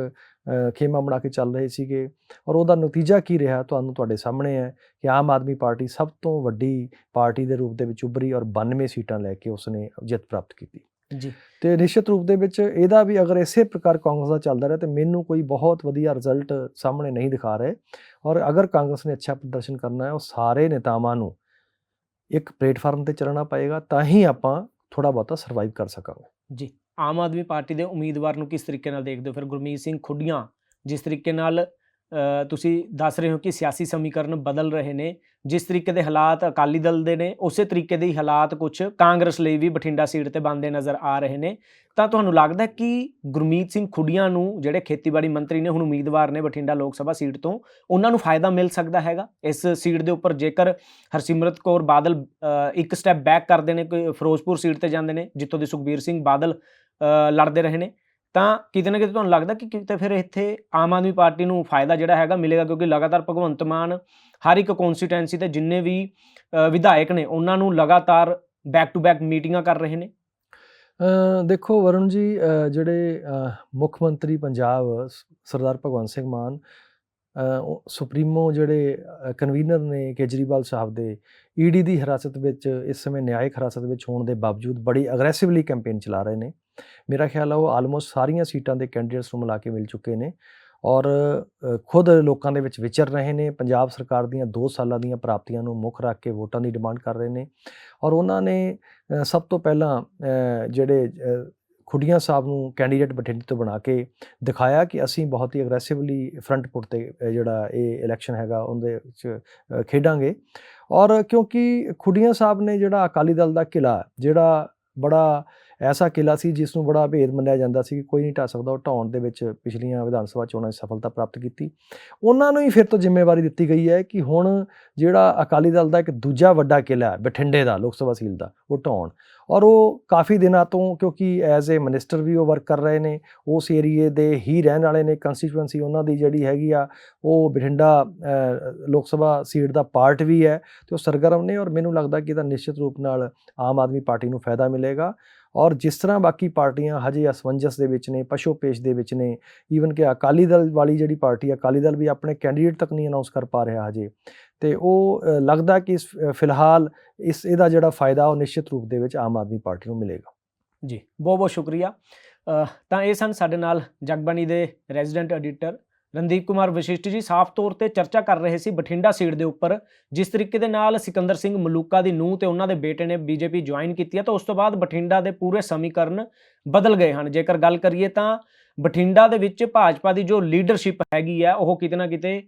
ਖੇਮਾ ਬਣਾ ਕੇ ਚੱਲ ਰਹੇ ਸੀਗੇ ਔਰ ਉਹਦਾ ਨਤੀਜਾ ਕੀ ਰਿਹਾ ਤੁਹਾਨੂੰ ਤੁਹਾਡੇ ਸਾਹਮਣੇ ਹੈ ਕਿ ਆਮ ਆਦਮੀ ਪਾਰਟੀ ਸਭ ਤੋਂ ਵੱਡੀ ਪਾਰਟੀ ਦੇ ਰੂਪ ਦੇ ਵਿੱਚ ਉੱਭਰੀ ਔਰ 92 ਸੀਟਾਂ ਲੈ ਕੇ ਉਸਨੇ ਜਿੱਤ ਪ੍ਰਾਪਤ ਕੀਤੀ। ਜੀ। ਤੇ ਨਿਸ਼ਚਿਤ ਰੂਪ ਦੇ ਵਿੱਚ ਇਹਦਾ ਵੀ ਅਗਰ ਇਸੇ ਪ੍ਰਕਾਰ ਕਾਂਗਰਸ ਦਾ ਚੱਲਦਾ ਰਿਹਾ ਤੇ ਮੈਨੂੰ ਕੋਈ ਬਹੁਤ ਵਧੀਆ ਰਿਜ਼ਲਟ ਸਾਹਮਣੇ ਨਹੀਂ ਦਿਖਾ ਰਹੇ। ਔਰ ਅਗਰ ਕਾਂਗਰਸ ਨੇ ਅੱਛਾ ਪ੍ਰਦਰਸ਼ਨ ਕਰਨਾ ਹੈ ਉਹ ਸਾਰੇ ਨੇਤਾਵਾਂ ਨੂੰ ਇੱਕ ਪਲੇਟਫਾਰਮ ਤੇ ਚੱਲਣਾ ਪਏਗਾ ਤਾਂ ਹੀ ਆਪਾਂ ਥੋੜਾ ਬਹੁਤਾ ਸਰਵਾਈਵ ਕਰ ਸਕਾਂਗੇ। ਜੀ। ਆਮ ਆਦਮੀ ਪਾਰਟੀ ਦੇ ਉਮੀਦਵਾਰ ਨੂੰ ਕਿਸ ਤਰੀਕੇ ਨਾਲ ਦੇਖਦੇ ਹੋ? ਫਿਰ ਗੁਰਮੀਤ ਸਿੰਘ ਖੁੱਡੀਆਂ ਜਿਸ ਤਰੀਕੇ ਨਾਲ ਤੁਸੀਂ ਦੱਸ ਰਹੇ ਹੋ ਕਿ ਸਿਆਸੀ ਸਮੀਕਰਨ ਬਦਲ ਰਹੇ ਨੇ। ਜਿਸ ਤਰੀਕੇ ਦੇ ਹਾਲਾਤ ਅਕਾਲੀ ਦਲ ਦੇ ਨੇ, ਉਸੇ ਤਰੀਕੇ ਦੇ ਹੀ ਹਾਲਾਤ ਕੁਝ ਕਾਂਗਰਸ ਲਈ ਵੀ ਬਠਿੰਡਾ ਸੀਟ ਤੇ ਬਣਦੇ ਨਜ਼ਰ ਆ ਰਹੇ ਨੇ। ਤਾਂ ਤੁਹਾਨੂੰ ਲੱਗਦਾ ਕਿ ਗੁਰਮੀਤ ਸਿੰਘ ਖੁੱਡੀਆਂ ਨੂੰ ਜਿਹੜੇ ਖੇਤੀਬਾੜੀ ਮੰਤਰੀ ਨੇ, ਹੁਣ ਉਮੀਦਵਾਰ ਨੇ ਬਠਿੰਡਾ ਲੋਕ ਸਭਾ ਸੀਟ ਤੋਂ, ਉਹਨਾਂ ਨੂੰ ਫਾਇਦਾ ਮਿਲ ਸਕਦਾ ਹੈਗਾ? ਇਸ ਸੀਟ ਦੇ ਉੱਪਰ ਜੇਕਰ ਹਰਸਿਮਰਤ ਕੌਰ ਬਾਦਲ ਇੱਕ ਸਟੈਪ ਬੈਕ ਕਰਦੇ ਨੇ, ਕੋਈ ਫਿਰੋਜ਼ਪੁਰ ਸੀਟ ਤੇ ਜਾਂਦੇ ਨੇ, ਜਿੱਥੋਂ ਦੀ ਸੁਖਬੀਰ ਸਿੰਘ ਬਾਦਲ ਲੜਦੇ ਰਹੇ ਨੇ। ਤਾਂ ਕਿਤੇ ਨਾ ਕਿਤੇ ਤੁਹਾਨੂੰ ਲੱਗਦਾ ਕਿ ਕਿਤੇ ਫਿਰ ਇੱਥੇ ਆਮ ਆਦਮੀ ਪਾਰਟੀ ਨੂੰ ਫਾਇਦਾ ਜਿਹੜਾ ਹੈਗਾ ਮਿਲੇਗਾ? ਕਿਉਂਕਿ ਲਗਾਤਾਰ ਭਗਵੰਤ ਮਾਨ ਹਰ ਇੱਕ ਕਨਸਟੀਟੈਂਸੀ ਤੇ ਜਿੰਨੇ ਵੀ ਵਿਧਾਇਕ ਨੇ, ਉਹਨਾਂ ਨੂੰ ਲਗਾਤਾਰ ਬੈਕ ਟੂ ਬੈਕ ਮੀਟਿੰਗਾਂ ਕਰ ਰਹੇ ਨੇ। ਦੇਖੋ ਵਰੁਣ ਜੀ ਜਿਹੜੇ ਮੁੱਖ ਮੰਤਰੀ ਪੰਜਾਬ ਸਰਦਾਰ ਭਗਵੰਤ ਸਿੰਘ ਮਾਨ ਸੁਪਰੀਮੋ ਜਿਹੜੇ ਕਨਵੀਨਰ ਨੇ ਕੇਜਰੀਵਾਲ ਸਾਹਿਬ ਦੇ ਈਡੀ ਦੀ ਹਿਰਾਸਤ ਵਿੱਚ ਇਸ ਸਮੇਂ ਨਿਆਇਕ ਹਿਰਾਸਤ ਵਿੱਚ ਹੋਣ ਦੇ ਬਾਵਜੂਦ ਬੜੀ ਅਗਰੈਸਿਵਲੀ ਕੈਂਪੇਨ ਚਲਾ ਰਹੇ ਨੇ। ਮੇਰਾ ਖਿਆਲ ਆ ਉਹ ਆਲਮੋਸਟ ਸਾਰੀਆਂ ਸੀਟਾਂ ਦੇ ਕੈਂਡੀਡੇਟਸ ਨੂੰ ਮਿਲਾ ਕੇ ਮਿਲ ਚੁੱਕੇ ਨੇ ਔਰ ਖੁਦ ਲੋਕਾਂ ਦੇ ਵਿੱਚ ਵਿਚਰ ਰਹੇ ਨੇ ਪੰਜਾਬ ਸਰਕਾਰ ਦੀਆਂ 2 ਸਾਲਾਂ ਦੀਆਂ ਪ੍ਰਾਪਤੀਆਂ ਨੂੰ ਮੁੱਖ ਰੱਖ ਕੇ ਵੋਟਾਂ ਦੀ ਡਿਮਾਂਡ ਕਰ ਰਹੇ ਨੇ ਔਰ ਉਹਨਾਂ ਨੇ ਸਭ ਤੋਂ ਪਹਿਲਾਂ ਜਿਹੜੇ ਖੁੱਡੀਆਂ ਸਾਹਿਬ ਨੂੰ ਕੈਂਡੀਡੇਟ ਬਠਿੰਡੇ ਤੋਂ ਬਣਾ ਕੇ ਦਿਖਾਇਆ ਕਿ ਅਸੀਂ ਬਹੁਤ ਹੀ ਅਗਰੈਸਿਵਲੀ ਫਰੰਟ ਫੁੱਟ ਤੇ ਜਿਹੜਾ ਇਹ ਇਲੈਕਸ਼ਨ ਹੈਗਾ ਉਹਦੇ ਵਿੱਚ ਖੇਡਾਂਗੇ ਔਰ ਕਿਉਂਕਿ ਖੁੱਡੀਆਂ ਸਾਹਿਬ ਨੇ ਜਿਹੜਾ ਅਕਾਲੀ ਦਲ ਦਾ ਕਿਲਾ ਜਿਹੜਾ ਬੜਾ ਐਸਾ ਕਿਲਾ ਸੀ ਜਿਸ ਨੂੰ ਬੜਾ ਭੇਦ ਮੰਨਿਆ ਜਾਂਦਾ ਸੀ ਕਿ ਕੋਈ ਨਹੀਂ ਢਾ ਸਕਦਾ, ਉਹ ਢਾਉਣ ਦੇ ਵਿੱਚ ਪਿਛਲੀਆਂ ਵਿਧਾਨ ਸਭਾ ਚੋਣਾਂ 'ਚ ਸਫਲਤਾ ਪ੍ਰਾਪਤ ਕੀਤੀ। ਉਹਨਾਂ ਨੂੰ ਹੀ ਫਿਰ ਤੋਂ ਜ਼ਿੰਮੇਵਾਰੀ ਦਿੱਤੀ ਗਈ ਹੈ ਕਿ ਹੁਣ ਜਿਹੜਾ ਅਕਾਲੀ ਦਲ ਦਾ ਇੱਕ ਦੂਜਾ ਵੱਡਾ ਕਿਲਾ ਹੈ, ਬਠਿੰਡੇ ਦਾ, ਲੋਕ ਸਭਾ ਸੀਲ ਦਾ, ਉਹ ਢਾਉਣ ਔਰ ਉਹ ਕਾਫੀ ਦਿਨਾਂ ਤੋਂ ਕਿਉਂਕਿ ਐਜ਼ ਅ ਮਿਨਿਸਟਰ ਵੀ ਉਹ ਵਰਕ ਕਰ ਰਹੇ ਨੇ, ਉਸ ਏਰੀਏ ਦੇ ਹੀ ਰਹਿਣ ਵਾਲੇ ਨੇ ਕੰਸਟੀਚੁਐਂਸੀ ਉਹਨਾਂ ਦੀ ਜਿਹੜੀ ਹੈਗੀ ਆ, ਉਹ ਬਠਿੰਡਾ ਲੋਕ ਸਭਾ ਸੀਟ ਦਾ ਪਾਰਟ ਵੀ ਹੈ ਤੇ ਉਹ ਸਰਗਰਮ ਨੇ ਔਰ ਮੈਨੂੰ ਲੱਗਦਾ ਕਿ ਇਹਦਾ ਨਿਸ਼ਚਿਤ ਰੂਪ ਨਾਲ ਆਮ ਆਦਮੀ ਪਾਰਟੀ ਨੂੰ ਫਾਇਦਾ ਮਿਲੇਗਾ। ਔਰ ਜਿਸ ਤਰ੍ਹਾਂ ਬਾਕੀ ਪਾਰਟੀਆਂ ਹਜੇ ਅਸਮੰਜਸ ਦੇ ਵਿੱਚ ਨੇ ਪਸ਼ੂ-ਪੇਸ਼ ਦੇ ਵਿੱਚ ਨੇ ਈਵਨ ਕਿ ਅਕਾਲੀ ਦਲ ਵਾਲੀ ਜਿਹੜੀ ਪਾਰਟੀ ਹੈ, ਅਕਾਲੀ ਦਲ ਵੀ ਆਪਣੇ ਕੈਂਡੀਡੇਟ ਤੱਕ ਨਹੀਂ ਅਨਾਉਂਸ ਕਰ ਪਾ ਰਿਹਾ ਹਜੇ। ਤੇ ਉਹ ਲੱਗਦਾ ਕਿ ਇਸ ਫਿਲਹਾਲ ਇਸ, ਇਹਦਾ ਜਿਹੜਾ ਫਾਇਦਾ ਉਹ ਨਿਸ਼ਚਿਤ ਰੂਪ ਦੇ ਵਿੱਚ ਆਮ ਆਦਮੀ ਪਾਰਟੀ ਨੂੰ ਮਿਲੇਗਾ। ਜੀ ਬਹੁਤ ਬਹੁਤ ਸ਼ੁਕਰੀਆ ਤਾਂ ਇਹ ਸਨ ਸਾਡੇ ਨਾਲ ਜਗਬਾਣੀ ਦੇ ਰੈਜ਼ੀਡੈਂਟ ਐਡੀਟਰ ਰਣਦੀਪ ਕੁਮਾਰ ਵਸ਼ਿਸ਼ਟ ਜੀ ਸਾਫ਼ ਤੌਰ ਤੇ ਚਰਚਾ ਕਰ ਰਹੇ ਸੀ ਬਠਿੰਡਾ ਸੀਟ ਦੇ ਉੱਪਰ, ਜਿਸ ਤਰੀਕੇ ਦੇ ਨਾਲ ਸਿਕੰਦਰ ਸਿੰਘ ਮਲੂਕਾ ਦੀ ਨੂੰਹ ਤੇ ਉਹਨਾਂ ਦੇ ਬੇਟੇ ਨੇ ਬੀਜੇਪੀ ਜੁਆਇਨ ਕੀਤੀ ਹੈ, ਤਾਂ ਉਸ ਤੋਂ ਬਾਅਦ ਬਠਿੰਡਾ ਦੇ ਪੂਰੇ ਸਮੀਕਰਨ ਬਦਲ ਗਏ ਹਨ। ਜੇਕਰ ਗੱਲ ਕਰੀਏ ਤਾਂ ਬਠਿੰਡਾ ਦੇ ਵਿੱਚ ਭਾਜਪਾ ਦੀ ਜੋ ਲੀਡਰਸ਼ਿਪ ਹੈਗੀ ਹੈ, ਉਹ ਕਿਤੇ ਨਾ ਕਿਤੇ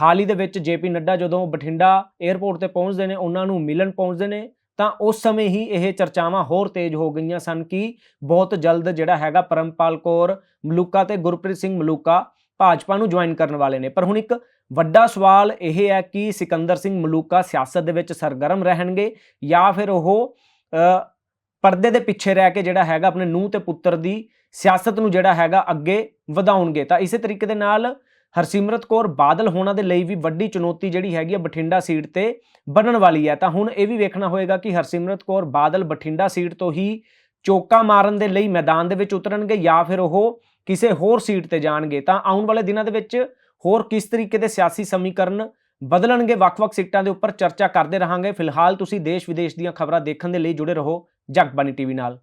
ਹਾਲ ਹੀ ਦੇ ਵਿੱਚ ਜੇਪੀ ਨੱਡਾ ਜਦੋਂ ਬਠਿੰਡਾ 에ਅਰਪੋਰਟ ਤੇ ਪਹੁੰਚਦੇ ਨੇ, ਉਹਨਾਂ ਨੂੰ ਮਿਲਣ ਪਹੁੰਚਦੇ ਨੇ ਤਾਂ ਉਸ ਸਮੇਂ ਹੀ ਇਹ ਚਰਚਾਵਾਂ ਹੋਰ ਤੇਜ਼ ਹੋ ਗਈਆਂ ਸਨ ਕਿ ਬਹੁਤ ਜਲਦ ਜਿਹੜਾ ਹੈਗਾ ਪਰਮਪਾਲ ਕੌਰ ਮਲੂਕਾ ਤੇ ਗੁਰਪ੍ਰੀਤ ਸਿੰਘ ਮਲੂਕਾ ਭਾਜਪਾ ਨੂੰ ਜੁਆਇਨ ਕਰਨ ਵਾਲੇ ਨੇ। ਪਰ ਹੁਣ ਇੱਕ ਵੱਡਾ ਸਵਾਲ ਇਹ ਹੈ ਕਿ ਸਿਕੰਦਰ ਸਿੰਘ ਮਲੂਕਾ ਸਿਆਸਤ ਦੇ ਵਿੱਚ ਸਰਗਰਮ ਰਹਿਣਗੇ ਜਾਂ ਫਿਰ ਉਹ ਪਰਦੇ ਦੇ ਪਿੱਛੇ ਰਹਿ ਕੇ ਜਿਹੜਾ ਹੈਗਾ ਆਪਣੇ ਨੂੰਹ ਤੇ ਪੁੱਤਰ ਦੀ ਸਿਆਸਤ ਨੂੰ ਜਿਹੜਾ ਹੈਗਾ ਅੱਗੇ ਵਧਾਉਣਗੇ। ਤਾਂ ਇਸੇ ਤਰੀਕੇ ਦੇ ਨਾਲ ਹਰਸਿਮਰਤ ਕੌਰ ਬਾਦਲ ਹੋਣਾ ਦੇ ਲਈ ਵੀ ਵੱਡੀ ਚੁਣੌਤੀ ਜਿਹੜੀ ਹੈਗੀ ਹੈ ਬਠਿੰਡਾ ਸੀਟ ਤੇ ਬਣਨ ਵਾਲੀ ਹੈ ਤਾਂ ਹੁਣ ਇਹ ਵੀ ਵੇਖਣਾ ਹੋਏਗਾ ਕਿ ਹਰਸਿਮਰਤ ਕੌਰ ਬਾਦਲ ਬਠਿੰਡਾ ਸੀਟ ਤੋਂ ਹੀ ਚੋਕਾ ਮਾਰਨ ਦੇ ਲਈ ਮੈਦਾਨ ਦੇ ਵਿੱਚ ਉਤਰਨਗੇ ਜਾਂ ਫਿਰ ਉਹ ਕਿਸੇ ਹੋਰ ਸੀਟ ਤੇ ਜਾਣਗੇ। ਤਾਂ ਆਉਣ ਵਾਲੇ ਦਿਨਾਂ ਦੇ ਵਿੱਚ ਹੋਰ ਕਿਸ ਤਰੀਕੇ ਦੇ ਸਿਆਸੀ ਸਮੀਕਰਨ ਬਦਲਣਗੇ, ਵੱਖ-ਵੱਖ ਸੀਟਾਂ ਦੇ ਉੱਪਰ ਚਰਚਾ ਕਰਦੇ ਰਹਾਂਗੇ। ਫਿਲਹਾਲ ਤੁਸੀਂ ਦੇਸ਼ ਵਿਦੇਸ਼ ਦੀਆਂ ਖਬਰਾਂ ਦੇਖਣ ਦੇ ਲਈ ਜੁੜੇ ਰਹੋ ਜਗਬਾਨੀ ਟੀਵੀ ਨਾਲ।